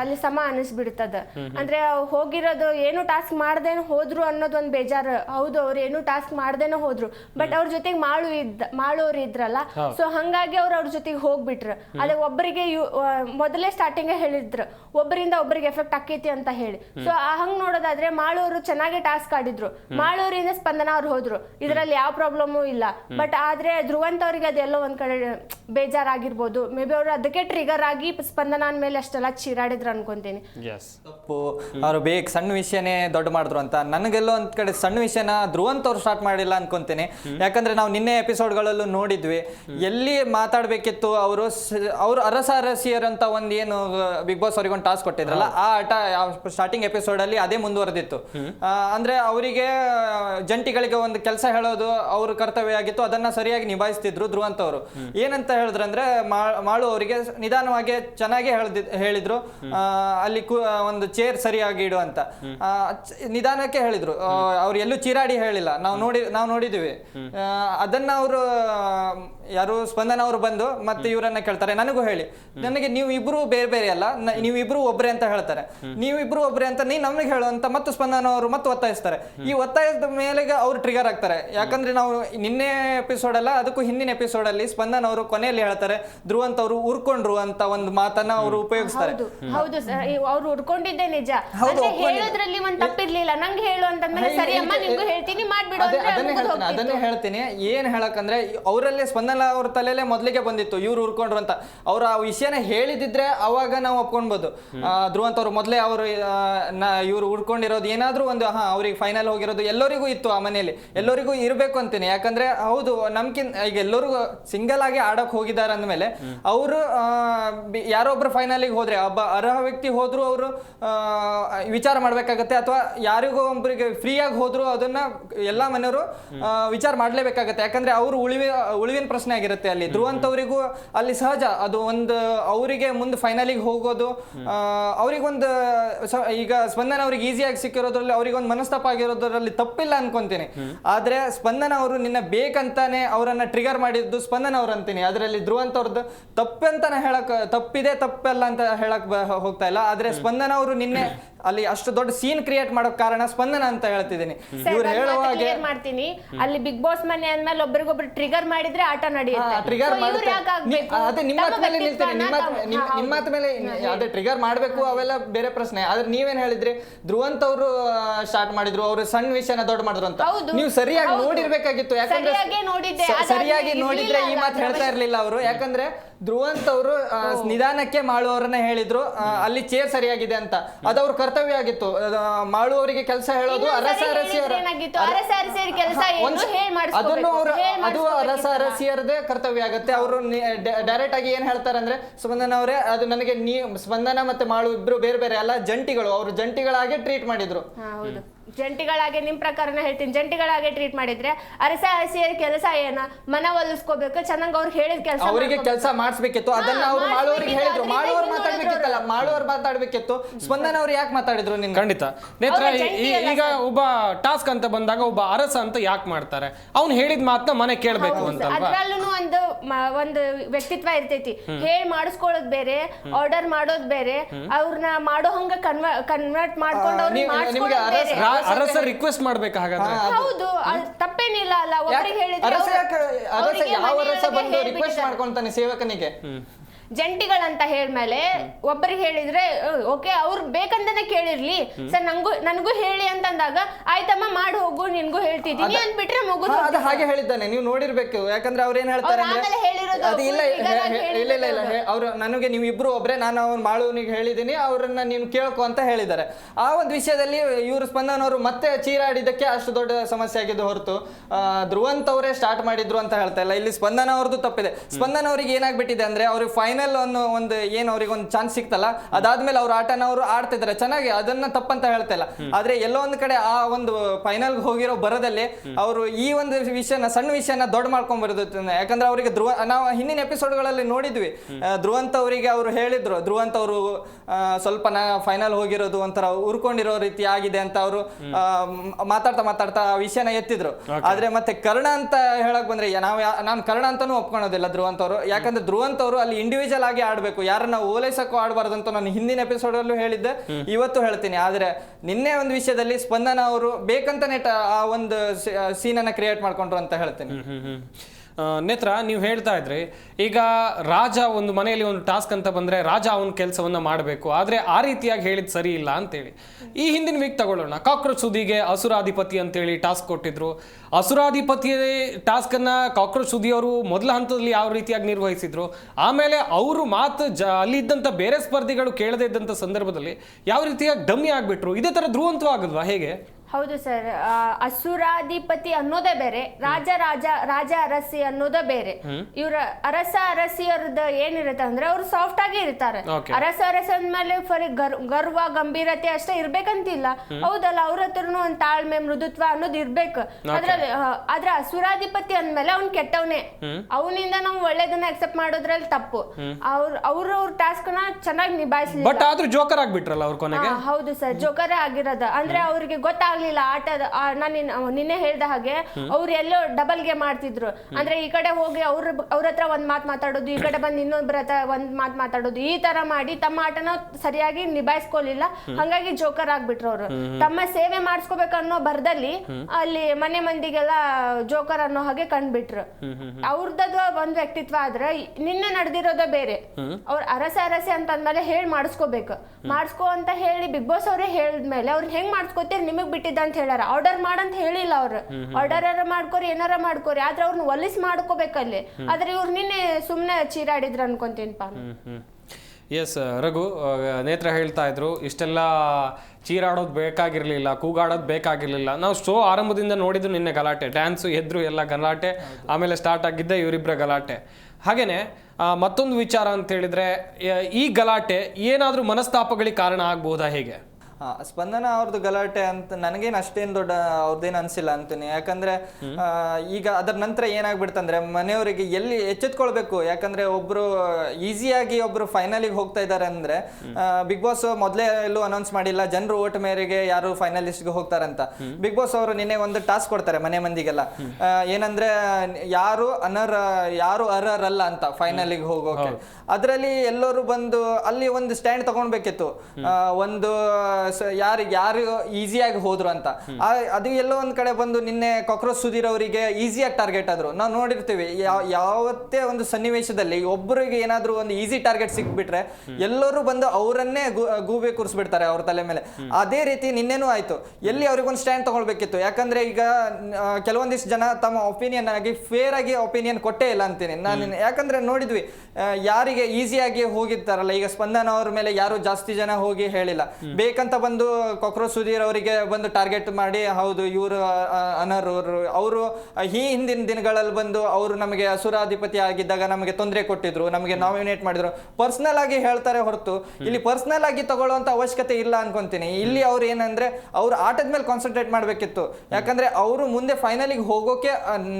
ಅಲ್ಲಿ ಸಮ ಅನಿಸ್ಬಿಡ್ತದ. ಅಂದ್ರೆ ಅವ್ರ್ ಹೋಗಿರೋದು ಏನು ಟಾಸ್ಕ್ ಮಾಡ್ದೇನ ಹೋದ್ರು ಅನ್ನೋದು ಒಂದು ಬೇಜಾರು. ಹೌದು ಅವ್ರು ಏನು ಟಾಸ್ಕ್ ಮಾಡ್ದೇನೆ ಹೋದ್ರು. ಬಟ್ ಅವ್ರ ಜೊತೆಗೆ ಮಾಳು ಇದ್ದ ಮಾಳೋರು ಇದ್ರಲ್ಲ. ಸೊ ಹಂಗಾಗಿ ಅವ್ರು ಅವ್ರ ಜೊತೆಗೆ ಹೋಗ್ಬಿಟ್ರು. ಅದೇ ಒಬ್ಬರಿಗೆ ಮೊದಲೇ ಸ್ಟಾರ್ಟಿಂಗ್ ಹೇಳಿದ್ರು. ಒಬ್ಬರಿಂದ ಒಬ್ಬರಿಗೆ ಎಫೆಕ್ಟ್ ಆಕೈತಿ ಅಂತ ಹೇಳಿ. ಸೊ ಹಂಗ್ ನೋಡೋದಾದ್ರೆ ಮಾಳೂರು ಚೆನ್ನಾಗಿ ಟಾಸ್ಕ್ ಆಡಿದ್ರು. ಮಾಳೂರಿಂದ ಸ್ಪಂದನ ಅವ್ರು ಹೋದ್ರು. ಇದ್ರಲ್ಲಿ ಯಾವ ಪ್ರಾಬ್ಲಮ್ ಇಲ್ಲ. ಬಟ್ ಆದ್ರೆ ಧ್ರುವಂತ ಅವ್ರಿಗೆ ಅದೆಲ್ಲೋ ಒಂದ್ ಕಡೆ ಬೇಜಾರಾಗಿರ್ಬೋದು. ಮೇ ಬಿ ಅವ್ರು ಅದಕ್ಕೆ ಟ್ರಿಗರ್ ಆಗಿ ಸ್ಪಂದನ ಮೇಲೆ ಅಷ್ಟೆಲ್ಲ ಚೀರಾಡಿದ್ರು ಅನ್ಕೊಂತೀನಿ. ತಪ್ಪು. ಅವ್ರು ಬೇಗ ಸಣ್ಣ ವಿಷಯನೇ ದೊಡ್ಡ ಮಾಡಿದ್ರು ಅಂತ. ನನಗೆಲ್ಲೋ ಒಂದ್ ಕಡೆ ಸಣ್ಣ ವಿಷಯನ ಧ್ರುವಂತ್ ಅವ್ರು ಸ್ಟಾರ್ಟ್ ಮಾಡಿಲ್ಲ ಅನ್ಕೊಂತೀನಿ. ಯಾಕಂದ್ರೆ ನಾವು ನಿನ್ನೆ ಎಪಿಸೋಡ್ಗಳಲ್ಲೂ ನೋಡಿದ್ವಿ. ಎಲ್ಲಿ ಮಾತಾಡ್ಬೇಕಿತ್ತು ಅವರು ಅವರು ಅರಸ ಅರಸಿಯರ್ ಅಂತ ಒಂದ್ ಏನು ಬಿಗ್ ಬಾಸ್ ಅವ್ರಿಗೆ ಒಂದು ಟಾಸ್ಕ್ ಕೊಟ್ಟಿದ್ರಲ್ಲ ಆ ಆಟ ಸ್ಟಾರ್ಟಿಂಗ್ ಎಪಿಸೋಡ್ ಅಲ್ಲಿ ಅದೇ ಮುಂದುವರೆದಿತ್ತು. ಅಂದ್ರೆ ಅವರಿಗೆ ಜಂಟಿಗಳಿಗೆ ಒಂದು ಕೆಲಸ ಹೇಳೋದು ಅವ್ರ ಕರ್ತವ್ಯ ಆಗಿತ್ತು ಅದನ್ನ ಸರಿಯಾಗಿ ನಿಭಾಯಿಸ್ತಿದ್ರು ಧ್ರುವಂತ ಅವರು ಏನಂತ ಹೇಳಿದ್ರಂದ್ರೆ ಮಾಳು ಅವರಿಗೆ ನಿಧಾನವಾಗಿ ಚೆನ್ನಾಗಿ ಹೇಳ್ದಿದ್ ಹೇಳಿದ್ರು. ಅಲ್ಲಿ ಒಂದು ಚೇರ್ ಸರಿಯಾಗಿ ಇಡು ಅಂತ. ನಿಧಾನಕ್ಕೆ ಹೇಳಿದ್ರು. ಅವ್ರು ಎಲ್ಲೂ ಚೀರಾಡಿ ಹೇಳಿಲ್ಲ. ನಾವು ನೋಡಿ ನಾವು ನೋಡಿದಿವಿ. ಅದನ್ನ ಅವರು ಯಾರು ಸ್ಪಂದನ ಅವರು ಬಂದು ಮತ್ತೆ ಇವರನ್ನ ಕೇಳ್ತಾರೆ. ನನಗೂ ಹೇಳಿ. ನನಗೆ ನೀವು ಇಬ್ರು ಬೇರೆ ಬೇರೆ ಅಲ್ಲ. ನೀವು ಇಬ್ರು ಒಬ್ರೆ ಅಂತ ಹೇಳ್ತಾರೆ. ನೀವು ಇಬ್ರು ಅಂತ ನೀ ನಮಗೆ ಹೇಳು ಅಂತ ಮತ್ತು ಸ್ಪಂದನ ಅವರು ಮತ್ತೆ ಒತ್ತಾಯಿಸ್ತಾರೆ. ಈ ಒತ್ತಾಯದ ಮೇಲೆ ಅವ್ರು ಟ್ರಿಗರ್ ಆಗ್ತಾರೆ. ಯಾಕಂದ್ರೆ ನಾವು ನಿನ್ನೆ ಎಪಿಸೋಡ್ ಅಲ್ಲ ಅದಕ್ಕೂ ಹಿಂದಿನ ಎಪಿಸೋಡ್ ಅಲ್ಲಿ ಸ್ಪಂದನ ಅವರು ಕೊನೆಯಲ್ಲಿ ಹೇಳ್ತಾರೆ ಧ್ರುವಂತ ಅವರು ಉರ್ಕೊಂಡ್ರು ಅಂತ ಒಂದು ಮಾತನ್ನ ಅವರು ಉಪಯೋಗಿಸ್ತಾರೆ. ಹೌದು ಹೌದು ಸರ್. ಅವ್ರು ಉಡ್ಕೊಂಡಿದ್ದೆ ನಿಜ. ಹೇಳೋದ್ರಲ್ಲಿ ಒಂದ್ ತಪ್ಪಿರ್ಲಿಲ್ಲ. ನಂಗೆ ಹೇಳು ಅಂತಂದ್ಮೇಲೆ ಹೇ, ಸರಿ ಅಮ್ಮ ನಿಮ್ಗೂ ಹೇಳ್ತೀನಿ ಮಾಡ್ಬಿಡು ಅದನ್ನೇ ಹೇಳ್ತೀನಿ. ಏನ್ ಹೇಳಕಂದ್ರೆ ಅವರಲ್ಲೇ ಸ್ಪಂದನ ಅವ್ರ ತಲೆಯಲ್ಲೇ ಮೊದಲಿಗೆ ಬಂದಿತ್ತು ಇವ್ರು ಉರ್ಕೊಂಡ್ರು ಅಂತ. ಅವ್ರು ಆ ವಿಷಯನ ಹೇಳಿದಿದ್ರೆ ಅವಾಗ ನಾವು ಒಪ್ಕೊಂಡ್ಬೋದು ಧ್ರುವಂತ ಅವ್ರು ಮೊದಲೇ ಅವರು ಇವ್ರು ಉಡ್ಕೊಂಡಿರೋದು ಏನಾದರೂ ಒಂದು, ಹಾಂ, ಅವ್ರಿಗೆ ಫೈನಲ್ ಹೋಗಿರೋದು ಎಲ್ಲರಿಗೂ ಇತ್ತು ಆ ಮನೆಯಲ್ಲಿ. ಎಲ್ಲರಿಗೂ ಇರಬೇಕು ಅಂತೀನಿ. ಯಾಕಂದ್ರೆ, ಹೌದು, ನಮ್ಕಿನ್, ಈಗ ಎಲ್ಲರಿಗೂ ಸಿಂಗಲ್ ಆಗಿ ಆಡೋಕೆ ಹೋಗಿದ್ದಾರೆ ಅಂದಮೇಲೆ, ಅವರು ಯಾರೋ ಒಬ್ರು ಫೈನಲಿಗೆ ಹೋದರೆ, ಒಬ್ಬ ಅರ್ಹ ವ್ಯಕ್ತಿ ಹೋದರೂ ಅವರು ವಿಚಾರ ಮಾಡ್ಬೇಕಾಗತ್ತೆ ಅಥವಾ ಯಾರಿಗೋ ಒಬ್ಬರಿಗೆ ಫ್ರೀಯಾಗಿ ಹೋದರೂ ಅದನ್ನ ಎಲ್ಲಾ ಮನೆಯವರು ವಿಚಾರ ಮಾಡ್ಲೇಬೇಕಾಗತ್ತೆ. ಯಾಕಂದ್ರೆ ಅವರು ಉಳಿವಿ, ಉಳಿವಿನ ಪ್ರಶ್ನೆ ಆಗಿರುತ್ತೆ ಅಲ್ಲಿ. ಧ್ರುವಂತವರಿಗೂ ಅಲ್ಲಿ ಸಹಜ. ಅದು ಒಂದು, ಅವರಿಗೆ ಮುಂದೆ ಫೈನಲಿಗೆ ಹೋಗೋದು ಅವರಿಗೊಂದು, ಸ- ಈಗ ಸ್ಪಂದನ ಅವ್ರಿಗೆ ಈಸಿಯಾಗಿ ಸಿಕ್ಕಿರೋದ್ರಲ್ಲಿ ಅವ್ರಿಗೊಂದು ಮನಸ್ತಾಪ ಆಗಿರೋದ್ರಲ್ಲಿ ತಪ್ಪಿಲ್ಲ ಅನ್ಕೊಂತೀನಿ. ಆದ್ರೆ ಸ್ಪಂದನ ಅವರು ನಿನ್ನ ಬೇಕಂತಾನೆ ಅವರನ್ನ ಟ್ರಿಗರ್ ಮಾಡಿದ್ದು ಸ್ಪಂದನ ಅವ್ರು ಅಂತೀನಿ. ಅದರಲ್ಲಿ ಧ್ರುವಂತ ಅವ್ರದ್ದು ತಪ್ಪಂತಾನೆ ಹೇಳಕ್ ತಪ್ಪಿದೆ ತಪ್ಪಲ್ಲ ಅಂತ ಹೇಳಕ್ ಹೋಗ್ತಾ ಇಲ್ಲ. ಆದ್ರೆ ಸ್ಪಂದನ ಅವರು ನಿನ್ನೆ ಅಲ್ಲಿ ಅಷ್ಟು ದೊಡ್ಡ ಸೀನ್ ಕ್ರಿಯೇಟ್ ಮಾಡೋಕ್ ಕಾರಣ ಸ್ಪಂದನ ಅಂತ ಹೇಳ್ತಿದ್ದೀನಿ. ಇವ್ರು ಹೇಳುವ ಹಾಗೆ ಕ್ಲಿಯರ್ ಮಾಡ್ತೀನಿ. ಅಲ್ಲಿ ಬಿಗ್ ಬಾಸ್ ಮನೆ ಅಂದ್ಮೇಲೆ ಒಬ್ರಿಗೊಬ್ರು ಟ್ರಿಗರ್ ಮಾಡಿದ್ರೆ ಆಟ ನಡೆಯುತ್ತೆ. ಟ್ರಿಗರ್? ಅದೇ ನಿಮ್ಮ ಮೇಲೆ ನಿಲ್ತೀನಿ ನಿಮ್ಮ ನಿಮ್ಮ ಮೇಲೆ ಅದೇ ಟ್ರಿಗರ್ ಮಾಡಬೇಕು ಅವೆಲ್ಲ ಬೇರೆ ಪ್ರಶ್ನೆ. ಆದ್ರೆ ನೀವೇನ್ ಹೇಳಿದ್ರಿ? ಧ್ರುವಂತ್ ಅವರು ಸ್ಟಾರ್ಟ್ ಮಾಡಿದ್ರು ಅವರು ಸಣ್ಣ ವಿಷಯನ ದೊಡ್ಡ ಮಾಡಿದ್ರು ಅಂತ. ನೀವು ಸರಿಯಾಗಿ ನೋಡಿರ್ಬೇಕಾಗಿತ್ತು ಯಾಕಂದ್ರೆ ಸರಿಯಾಗೇ ನೋಡಿದ್ರೆ ಈ ಮಾತು ಹೇಳ್ತಾ ಇರ್ಲಿಲ್ಲ ಅವರು. ಯಾಕಂದ್ರೆ ಧ್ರುವಂತ್ ಅವರು ನಿಧಾನಕ್ಕೆ ಮಾಡುವವರನ್ನ ಹೇಳಿದ್ರು. ಆ, ಅಲ್ಲಿ ಚೇರ್ ಸರಿಯಾಗಿದೆ ಅಂತ. ಅದು ಅವ್ರ ಕರ್ತವ್ಯ ಆಗಿತ್ತು. ಮಾಡುವವರಿಗೆ ಮಾಳುವವರಿಗೆ ಕೆಲಸ ಹೇಳೋದು ಅರಸ ಏನಾಗಿತ್ತು? ಕೆಲಸ ಏನು? ಮಾಡಿಸ್ಕೋಬೇಕು. ಅದನ್ನು ಅವ್ರ ಹೇಳ್ ಅದು ಅರಸ ಮಾಡಿಸ್ಕೋಬೇಕಿತ್ತಲ್ಲ. ಅರಸಿಯರದೇ ಕರ್ತವ್ಯ ಆಗುತ್ತೆ. ಅವರು ಡೈರೆಕ್ಟ್ ಆಗಿ ಏನ್ ಹೇಳ್ತಾರೆ ಅಂದ್ರೆ ಸ್ಪಂದನ ಅವರೇ ಅದು ನನಗೆ ನೀ ಸ್ಪಂದನ ಮತ್ತೆ ಮಾಳು ಇಬ್ರು ಬೇರೆ ಬೇರೆ ಅಲ್ಲ ಜಂಟಿಗಳು. ಅವರು ಜಂಟಿಗಳಾಗೆ ಟ್ರೀಟ್ ಮಾಡಿದ್ರು. ಹಾ, ಹೌದು. ಜಂಟಿಗಳಾಗೆ ನಿಮ್ಮ ಪ್ರಕಾರನ ಹೇಳ್ತೀನಿ. ಜಂಟಿಗಳಾಗೆ ಟ್ರೀಟ್ ಮಾಡಿದ್ರೆ ಅರಸ ಹಸಿಯ ಕೆಲಸ ಏನ? ಮನ ಒಲಿಸ್ಕೋಬೇಕು ಚೆನ್ನಾಗಿ ಅವ್ರು ಹೇಳಿದ ಕೆಲಸ ಅವರಿಗೆ ಕೆಲಸ ಮಾಡಿಸ್ಬೇಕಿತ್ತು. ಅದನ್ನ ಅವರು ಮಾಳುವರಿಗೆ ಮಾಡ್ಸ್ಬೇಕಿತ್ತು. ಹೇಳಿದ್ರು. ಮಾಡೋರು ಮಾತಾಡ್ಬೇಕಿತ್ತಲ್ಲ. ಮಾಳುವರು ಮಾತಾಡ್ಬೇಕಿತ್ತು. ಸ್ಪಂದನ ಅವ್ರು ಯಾಕೆ ಮಾತಾಡಿದ್ರು ನಿನ್ ಖಂಡಿತ. ನೇತ್ರ ಈಗ ಒಬ್ಬ ಟಾಸ್ಕ್ ಅಂತ ಬಂದಾಗ ಒಬ್ಬ ಅರಸ ಅಂತ ಯಾಕೆ ಮಾಡ್ತಾರೆ? ಅವ್ನು ಹೇಳಿದ ಮಾತನ್ನ ಮನೆ ಕೇಳಬೇಕು ಅಂತ ಅದ್ರಲ್ಲೂ ಒಂದು ಒಂದು ವ್ಯಕ್ತಿತ್ವ ಇರ್ತೈತಿ. ಹೇಳಿ ಮಾಡಿಸ್ಕೊಳ್ಳೋದು ಬೇರೆ ಆರ್ಡರ್ ಮಾಡೋದು ಬೇರೆ ಅವ್ರನ್ನ ಮಾಡೋ ಹಂಗ ಕನ್ವರ್ಟ್ ಮಾಡ್ಕೊಂಡು ಆ, ಅರಸ- ರಿಕ್ವೆಸ್ಟ್ ಮಾಡ್ಬೇಕು ಹಾಗಾದ್ರೆ? ಹೌದು ಅದ್ ತಪ್ಪೇನಿಲ್ಲ ಅಲ್ಲ ಒಬ್ಬರಿಗೆ ಹೇಳಿದ್ರೆ ಅರಸ ಯಾಕೆ ಅರಸ ಅವ್ರಿಗೆ ಯಾವ ಅರಸ ಬಂದು ರಿಕ್ವೆಸ್ಟ್ ಹೇಳ್ಬಿಟ್ಟಿದ್ದಾರೆ. ಮಾಡ್ಕೊಂತಾನೆ ಸೇವಕನಿಗೆ? ಜಂಟಿಗಳಂತ ಹೇಳ್ಮೇಲೆ ಒಬ್ಬರಿಗೆ ಹೇಳಿದ್ರೆ ಓಕೆ ಅವ್ರು ಬೇಕಂತಾನೆ ಕೇಳಿರ್ಲಿ. ಸರ್ ನಂಗೂ ನನಗೂ ಹೇಳಿ ಅಂತಂದಾಗ ಆಯ್ತಮ್ಮ ಮಾಡಿ ಹೋಗು ನಿನ್ಗೂ ಹೇಳ್ತಿದ್ದೀನಿ. ಅಂದ್ಬಿಟ್ರೆ ಮಗು ಅದು ಹಾಗೆ ಹೇಳಿದ್ದಾನೆ. ನೀವು ನೋಡಿರ್ಬೇಕು. ಯಾಕಂದ್ರೆ ಅವ್ರು ಏನ್ ಹೇಳ್ತಾರೆ ಅವ್ರು ಆಮೇಲೆ ಹೇಳಿರೋದು ಅದು ಇಲ್ಲ ಇಲ್ಲ ಇಲ್ಲ ಇಲ್ಲ ಅವ್ರು. ನನಗೆ ನೀವು ಇಬ್ರು ಒಬ್ರೆ ನಾನು ಅವ್ನ ಮಾಳುವನಿಗೆ ಹೇಳಿದ್ದೀನಿ ಅವ್ರನ್ನ ನೀನು ಕೇಳ್ಕೊ ಅಂತ ಹೇಳಿದ್ದಾರೆ. ಆ ಒಂದು ವಿಷಯದಲ್ಲಿ ಇವರು ಸ್ಪಂದನ್ ಅವರು ಮತ್ತೆ ಚೀರಾಡಿದ್ದಕ್ಕೆ ಅಷ್ಟು ದೊಡ್ಡ ಸಮಸ್ಯೆ ಆಗಿದ್ದು ಹೊರತು ಆ, ಧ್ರುವಂತ್ ಅವರೇ ಸ್ಟಾರ್ಟ್ ಮಾಡಿದ್ರು ಅಂತ ಹೇಳ್ತಾ ಇಲ್ಲ. ಇಲ್ಲಿ ಸ್ಪಂದನ ಅವ್ರದ್ದು ತಪ್ಪಿದೆ. ಸ್ಪಂದನ ಅವ್ರಿಗೆ ಏನಾಗ್ಬಿಟ್ಟಿದೆ ಅಂದ್ರೆ ಅವ್ರಿಗೆ ಫೈನಲ್ ಅನ್ನೋ ಒಂದು ಏನು ಅವ್ರಿಗೆ ಒಂದು ಚಾನ್ಸ್ ಸಿಕ್ತಲ್ಲ ಅದಾದ್ಮೇಲೆ ಅವ್ರ ಆಟನ ಅವರು ಆಡ್ತಿದ್ದಾರೆ ಚೆನ್ನಾಗಿ ಅದನ್ನ ತಪ್ಪಂತ ಹೇಳ್ತಾ ಇಲ್ಲ. ಆದ್ರೆ ಎಲ್ಲೋ ಒಂದ್ ಕಡೆ ಆ ಒಂದು ಫೈನಲ್ ಹೋಗಿರೋ ಬರದಲ್ಲಿ ಅವರು ಈ ಒಂದು ವಿಷಯನ ಸಣ್ಣ ವಿಷಯನ ದೊಡ್ಡ ಮಾಡ್ಕೊಂಡ್ ಬರೋದು ಯಾಕಂದ್ರೆ ಅವರಿಗೆ ಧ್ರುವ ನಾವು ಹಿಂದಿನ ಎಪಿಸೋಡ್ಗಳಲ್ಲಿ ನೋಡಿದ್ವಿ. ಧ್ರುವಂತ ಅವರಿಗೆ ಅವರು ಹೇಳಿದ್ರು ಧ್ರುವಂತ ಅವರು ಸ್ವಲ್ಪ ನಾ ಫೈನಲ್ ಹೋಗಿರೋದು ಒಂಥರ ಉರ್ಕೊಂಡಿರೋ ರೀತಿ ಆಗಿದೆ ಅಂತ ಅವರು ಮಾತಾಡ್ತಾ ಮಾತಾಡ್ತಾ ಆ ವಿಷಯನ ಎತ್ತಿದ್ರು. ಆದ್ರೆ ಮತ್ತೆ ಕರ್ಣ ಅಂತ ಹೇಳಕ್ ಬಂದ್ರೆ ನಾವು ನಾನು ಕರ್ಣ ಅಂತಾನು ಒಪ್ಕೊಳೋದಿಲ್ಲ ಧ್ರುವಂತ ಅವರು. ಯಾಕಂದ್ರೆ ಧ್ರುವಂತ ಅವರು ಅಲ್ಲಿ ಇಂಡಿವಿಜುವಲ್ ಆಗಿ ಆಡ್ಬೇಕು. ಯಾರನ್ನ ಓಲೈಸಕ್ಕೂ ಆಡಬಾರ್ದು ಅಂತ ನಾನು ಹಿಂದಿನ ಎಪಿಸೋಡ್ ಅಲ್ಲೂ ಹೇಳಿದ್ದೆ. ಇವತ್ತು ಹೇಳ್ತೀನಿ. ಆದ್ರೆ ನಿನ್ನೆ ಒಂದು ವಿಷಯದಲ್ಲಿ ಸ್ಪಂದನ ಅವರು ಬೇಕಂತಾನೆ ಆ ಒಂದು ಸೀನ್ ಅನ್ನ ಕ್ರಿಯೇಟ್ ಮಾಡ್ಕೊಂಡ್ರು ಅಂತ ಹೇಳ್ತೀನಿ. ನೇತ್ರ, ನೀವು ಹೇಳ್ತಾ ಇದ್ರಿ, ಈಗ ರಾಜ ಒಂದು ಮನೆಯಲ್ಲಿ ಒಂದು ಟಾಸ್ಕ್ ಅಂತ ಬಂದರೆ ರಾಜ ಅವನ ಕೆಲಸವನ್ನು ಮಾಡಬೇಕು. ಆದರೆ ಆ ರೀತಿಯಾಗಿ ಹೇಳಿದ್ ಸರಿ ಇಲ್ಲ ಅಂತೇಳಿ. ಈ ಹಿಂದಿನ ವೀಕ್ ತಗೊಳ್ಳೋಣ. ಕಾಕ್ರೋಚ್ ಸುದಿಗೆ ಅಸುರಾಧಿಪತಿ ಅಂತೇಳಿ ಟಾಸ್ಕ್ ಕೊಟ್ಟಿದ್ರು. ಅಸುರಾಧಿಪತಿ ಟಾಸ್ಕನ್ನು ಕಾಕ್ರೋಚ್ ಸುದಿಯವರು ಮೊದಲ ಹಂತದಲ್ಲಿ ಯಾವ ರೀತಿಯಾಗಿ ನಿರ್ವಹಿಸಿದ್ರು? ಆಮೇಲೆ ಅವರು ಮಾತು ಜ ಅಲ್ಲಿದ್ದಂಥ ಬೇರೆ ಸ್ಪರ್ಧಿಗಳು ಕೇಳದೇ ಇದ್ದಂಥ ಸಂದರ್ಭದಲ್ಲಿ ಯಾವ ರೀತಿಯಾಗಿ ಡಮ್ಮಿ ಆಗಿಬಿಟ್ರು? ಇದೇ ಥರ ಧ್ರುವಂತವಾಗಲ್ವಾ ಹೇಗೆ? ಹೌದು ಸರ್. ಅಸುರಾಧಿಪತಿ ಅನ್ನೋದೇ ಬೇರೆ ರಾಜ ರಾಜ ರಾಜ ಅರಸಿ ಅನ್ನೋದೇ ಬೇರೆ. ಇವ್ರ ಅರಸ ಅರಸಿಯವ್ರದ್ದು ಏನಿರುತ್ತೆ ಅಂದ್ರೆ ಅವ್ರು ಸಾಫ್ಟ್ ಆಗಿ ಇರ್ತಾರೆ. ಅರಸ ಅರಸ ಅಂದ್ಮೇಲೆ ಫರಿ ಗರ್ ಗರ್ವ ಗಂಭೀರತೆ ಅಷ್ಟೇ ಇರ್ಬೇಕಂತಿಲ್ಲ. ಹೌದಲ್ಲ ಅವ್ರ ಹತ್ರನು ಒಂದ್ ತಾಳ್ಮೆ ಮೃದುತ್ವ ಅನ್ನೋದು ಇರ್ಬೇಕು. ಅದ್ರಲ್ಲಿ ಆದ್ರೆ ಅಸುರಾಧಿಪತಿ ಅಂದ್ಮೇಲೆ ಅವ್ನ್ ಕೆಟ್ಟವನೇ. ಅವನಿಂದ ನಾವು ಒಳ್ಳೇದನ್ನ ಅಕ್ಸೆಪ್ಟ್ ಮಾಡೋದ್ರಲ್ಲಿ ತಪ್ಪು. ಅವ್ರ ಅವ್ರ ಅವ್ರ ಟಾಸ್ಕ್ನ ಚೆನ್ನಾಗಿ ನಿಭಾಯಿಸ್ಲಿ ಬಟ್ ಆದ್ರೂ ಜೋಕರ್ ಆಗ್ಬಿಟ್ರಲ್ಲ ಅವ್ರ ಕೊನೆಗೆ? ಹೌದು ಸರ್. ಜೋಕರೇ ಆಗಿರೋದು. ಅಂದ್ರೆ ಅವ್ರಿಗೆ ಗೊತ್ತಾಗ್ಲಿಲ್ಲ ಆಟ ನಾನ್ ನಿನ್ನೆ ಹೇಳ್ದ ಹಾಗೆ ಅವ್ರು ಎಲ್ಲೋ ಡಬಲ್ಗೆ ಮಾಡ್ತಿದ್ರು. ಅಂದ್ರೆ ಈ ಕಡೆ ಹೋಗಿ ಅವ್ರ ಅವ್ರ ಹತ್ರ ಒಂದ್ ಮಾತು ಮಾತಾಡೋದು ಈ ಕಡೆ ಬಂದು ಇನ್ನೊಬ್ರ ಹತ್ರ ಒಂದ್ ಮಾತು ಮಾತಾಡೋದು ಈ ತರ ಮಾಡಿ ತಮ್ಮ ಆಟನ ಸರಿಯಾಗಿ ನಿಭಾಯಿಸ್ಕೊಳ್ಳಿಲ್ಲ ಹಂಗಾಗಿ ಜೋಕರ್ ಆಗ್ಬಿಟ್ರು ಅವ್ರು. ತಮ್ಮ ಸೇವೆ ಮಾಡಿಸ್ಕೋಬೇಕನ್ನೋ ಬರ್ದಲ್ಲಿ ಅಲ್ಲಿ ಮನೆ ಮಂದಿಗೆಲ್ಲ ಜೋಕರ್ ಅನ್ನೋ ಹಾಗೆ ಕಂಡ್ಬಿಟ್ರು. ಅವ್ರದ್ದು ಒಂದ್ ವ್ಯಕ್ತಿತ್ವ ಆದ್ರೆ ನಿನ್ನೆ ನಡೆದಿರೋದ ಬೇರೆ. ಅವ್ರ ಅರಸೆ ಅರಸೆ ಅಂತ ಅಂದ್ಮೇಲೆ ಹೇಳಿ ಮಾಡಿಸ್ಕೋಬೇಕು. ಮಾಡಿಸ್ಕೋ ಅಂತ ಹೇಳಿ ಬಿಗ್ ಬಾಸ್ ಅವರೇ ಹೇಳಿದ್ಮೇಲೆ ಅವ್ರನ್ನ ಹೆಂಗ್ ಮಾಡಿಸ್ಕೋತೀರಿ? ನಿಮಗ್ ಬಿಟ್ಟಿದ್ದು ಅಂತ ಹೇಳಾರ ಆರ್ಡರ್ ಮಾಡಂತ ಹೇಳಿಲ್ಲ ಅವ್ರು. ಆರ್ಡರ್ ಮಾಡ್ಕೋರಿ ಏನಾರ ಮಾಡ್ಕೋರಿ ಆದ್ರೆ ಅವ್ರನ್ನ ಒಲಿಸ್ ಮಾಡ್ಕೋಬೇಕಲ್ಲಿ ಆದ್ರೆ ಇವ್ರು ನಿನ್ನೆ ಸುಮ್ನೆ ಚೀರಾಡಿದ್ರು ಅನ್ಕೊಂತೀನಿಪ್ಪ ಎಸ್ ರಘು ನೇತ್ರ ಹೇಳ್ತಾ ಇದ್ರು ಇಷ್ಟೆಲ್ಲ ಚೀರಾಡೋದು ಬೇಕಾಗಿರಲಿಲ್ಲ ಕೂಗಾಡೋದು ಬೇಕಾಗಿರಲಿಲ್ಲ. ನಾವು ಶೋ ಆರಂಭದಿಂದ ನೋಡಿದ್ದು ನಿನ್ನೆ ಗಲಾಟೆ. ಡ್ಯಾನ್ಸು ಎದ್ರು ಎಲ್ಲ ಗಲಾಟೆ. ಆಮೇಲೆ ಸ್ಟಾರ್ಟ್ ಆಗಿದ್ದೆ ಇವರಿಬ್ಬರ ಗಲಾಟೆ. ಹಾಗೇನೆ ಆ, ಮತ್ತೊಂದು ವಿಚಾರ ಅಂತ ಹೇಳಿದ್ರೆ ಈ ಗಲಾಟೆ ಏನಾದರೂ ಮನಸ್ತಾಪಗಳಿಗೆ ಕಾರಣ ಆಗ್ಬೋದಾ ಹೇಗೆ? ಸ್ಪಂದನ ಅವ್ರದ್ದು ಗಲಾಟೆ ಅಂತ ನನಗೇನು ಅಷ್ಟೇನು ದೊಡ್ಡ ಅವ್ರದ್ದೇನು ಅನ್ಸಿಲ್ಲ ಅಂತೀನಿ. ಯಾಕಂದ್ರೆ ಈಗ ಅದರ ನಂತರ ಏನಾಗ್ಬಿಡ್ತಂದ್ರೆ ಮನೆಯವರಿಗೆ ಎಲ್ಲಿ ಎಚ್ಚೆತ್ಕೊಳ್ಬೇಕು? ಯಾಕಂದ್ರೆ ಒಬ್ರು ಈಸಿಯಾಗಿ ಒಬ್ರು ಫೈನಲಿಗೆ ಹೋಗ್ತಾ ಇದ್ದಾರೆ ಅಂದ್ರೆ ಬಿಗ್ ಬಾಸ್ ಮೊದಲೇ ಎಲ್ಲೂ ಅನೌನ್ಸ್ ಮಾಡಿಲ್ಲ ಜನರು ಓಟ್ ಮೇರೆಗೆ ಯಾರು ಫೈನಲಿಸ್ಟ್ಗೆ ಹೋಗ್ತಾರಂತ. ಬಿಗ್ ಬಾಸ್ ಅವರು ನಿನ್ನೆ ಒಂದು ಟಾಸ್ಕ್ ಕೊಡ್ತಾರೆ ಮನೆ ಮಂದಿಗೆಲ್ಲ. ಏನಂದ್ರೆ ಯಾರು ಅನರ್ ಯಾರು ಅರ್ಹರಲ್ಲ ಅಂತ ಫೈನಲಿಗೆ ಹೋಗೋಕೆ. ಅದರಲ್ಲಿ ಎಲ್ಲರೂ ಬಂದು ಅಲ್ಲಿ ಒಂದು ಸ್ಟ್ಯಾಂಡ್ ತಗೊಳ್ಬೇಕಿತ್ತು ಒಂದು ಯಾರು ಯಾರು ಈಸಿಯಾಗಿ ಹೋದ್ರು ಅಂತ. ಅದು ಎಲ್ಲೋ ಒಂದ್ ಕಡೆ ಬಂದು ನಿನ್ನೆ ಕಾಕ್ರೋಚ್ ಸುಧೀರ್ ಅವರಿಗೆ ಈಸಿಯಾಗಿ ಟಾರ್ಗೆಟ್ ಆದ್ರು. ನಾವು ನೋಡಿರ್ತೀವಿ ಯಾವ- ಯಾವತ್ತೇ ಒಂದು ಸನ್ನಿವೇಶದಲ್ಲಿ ಒಬ್ಬರಿಗೆ ಏನಾದ್ರೂ ಒಂದು ಈಸಿ ಟಾರ್ಗೆಟ್ ಸಿಕ್ಬಿಟ್ರೆ ಎಲ್ಲರೂ ಬಂದು ಅವರನ್ನೇ ಗೂಬೆ ಕೂರಿಸ್ಬಿಡ್ತಾರೆ ಅವ್ರ ತಲೆ ಮೇಲೆ. ಅದೇ ರೀತಿ ನಿನ್ನೆನೂ ಆಯ್ತು. ಎಲ್ಲಿ ಅವ್ರಿಗೊಂದು ಸ್ಟ್ಯಾಂಡ್ ತಗೊಳ್ಬೇಕಿತ್ತು? ಯಾಕಂದ್ರೆ ಈಗ ಕೆಲವೊಂದಿಷ್ಟು ಜನ ತಮ್ಮ ಒಪಿನಿಯನ್ ಆಗಿ ಫೇರ್ ಆಗಿ ಒಪಿನಿಯನ್ ಕೊಟ್ಟೇ ಇಲ್ಲ ಅಂತೀನಿ. ನಾನು ಯಾಕಂದ್ರೆ ನೋಡಿದ್ವಿ ಯಾರಿಗೆ ಈಸಿಯಾಗಿ ಹೋಗಿರ್ತಾರಲ್ಲ ಈಗ ಸ್ಪಂದನ ಅವ್ರ ಮೇಲೆ ಯಾರು ಜಾಸ್ತಿ ಜನ ಹೋಗಿ ಹೇಳಿಲ್ಲ. ಬೇಕಂತ ಬಂದು ಕೊಕ್ರೋ ಸುಧೀರ್ ಅವರಿಗೆ ಬಂದು ಟಾರ್ಗೆಟ್ ಮಾಡಿ ಹೌದು ಇವರು ಅನರ್ಹರು ಅವರು ಈ ಹಿಂದಿನ ದಿನಗಳಲ್ಲಿ ಬಂದು ಅವರು ನಮಗೆ ಅಸುರಾಧಿಪತಿ ಆಗಿದ್ದಾಗ ನಮಗೆ ತೊಂದರೆ ಕೊಟ್ಟಿದ್ರು ನಮಗೆ ನಾಮಿನೇಟ್ ಮಾಡಿದ್ರು. ಪರ್ಸನಲ್ ಆಗಿ ಹೇಳ್ತಾರೆ ಹೊರತು ಇಲ್ಲಿ ಪರ್ಸನಲ್ ಆಗಿ ತಗೊಳ್ಳುವಂತ ಅವಶ್ಯಕತೆ ಇಲ್ಲ ಅನ್ಕೊಂತೀನಿ. ಇಲ್ಲಿ ಅವ್ರು ಏನಂದ್ರೆ ಅವ್ರು ಆಟದ ಮೇಲೆ ಕಾನ್ಸಂಟ್ರೇಟ್ ಮಾಡ್ಬೇಕಿತ್ತು. ಯಾಕಂದ್ರೆ ಅವರು ಮುಂದೆ ಫೈನಲಿಗೆ ಹೋಗೋಕೆ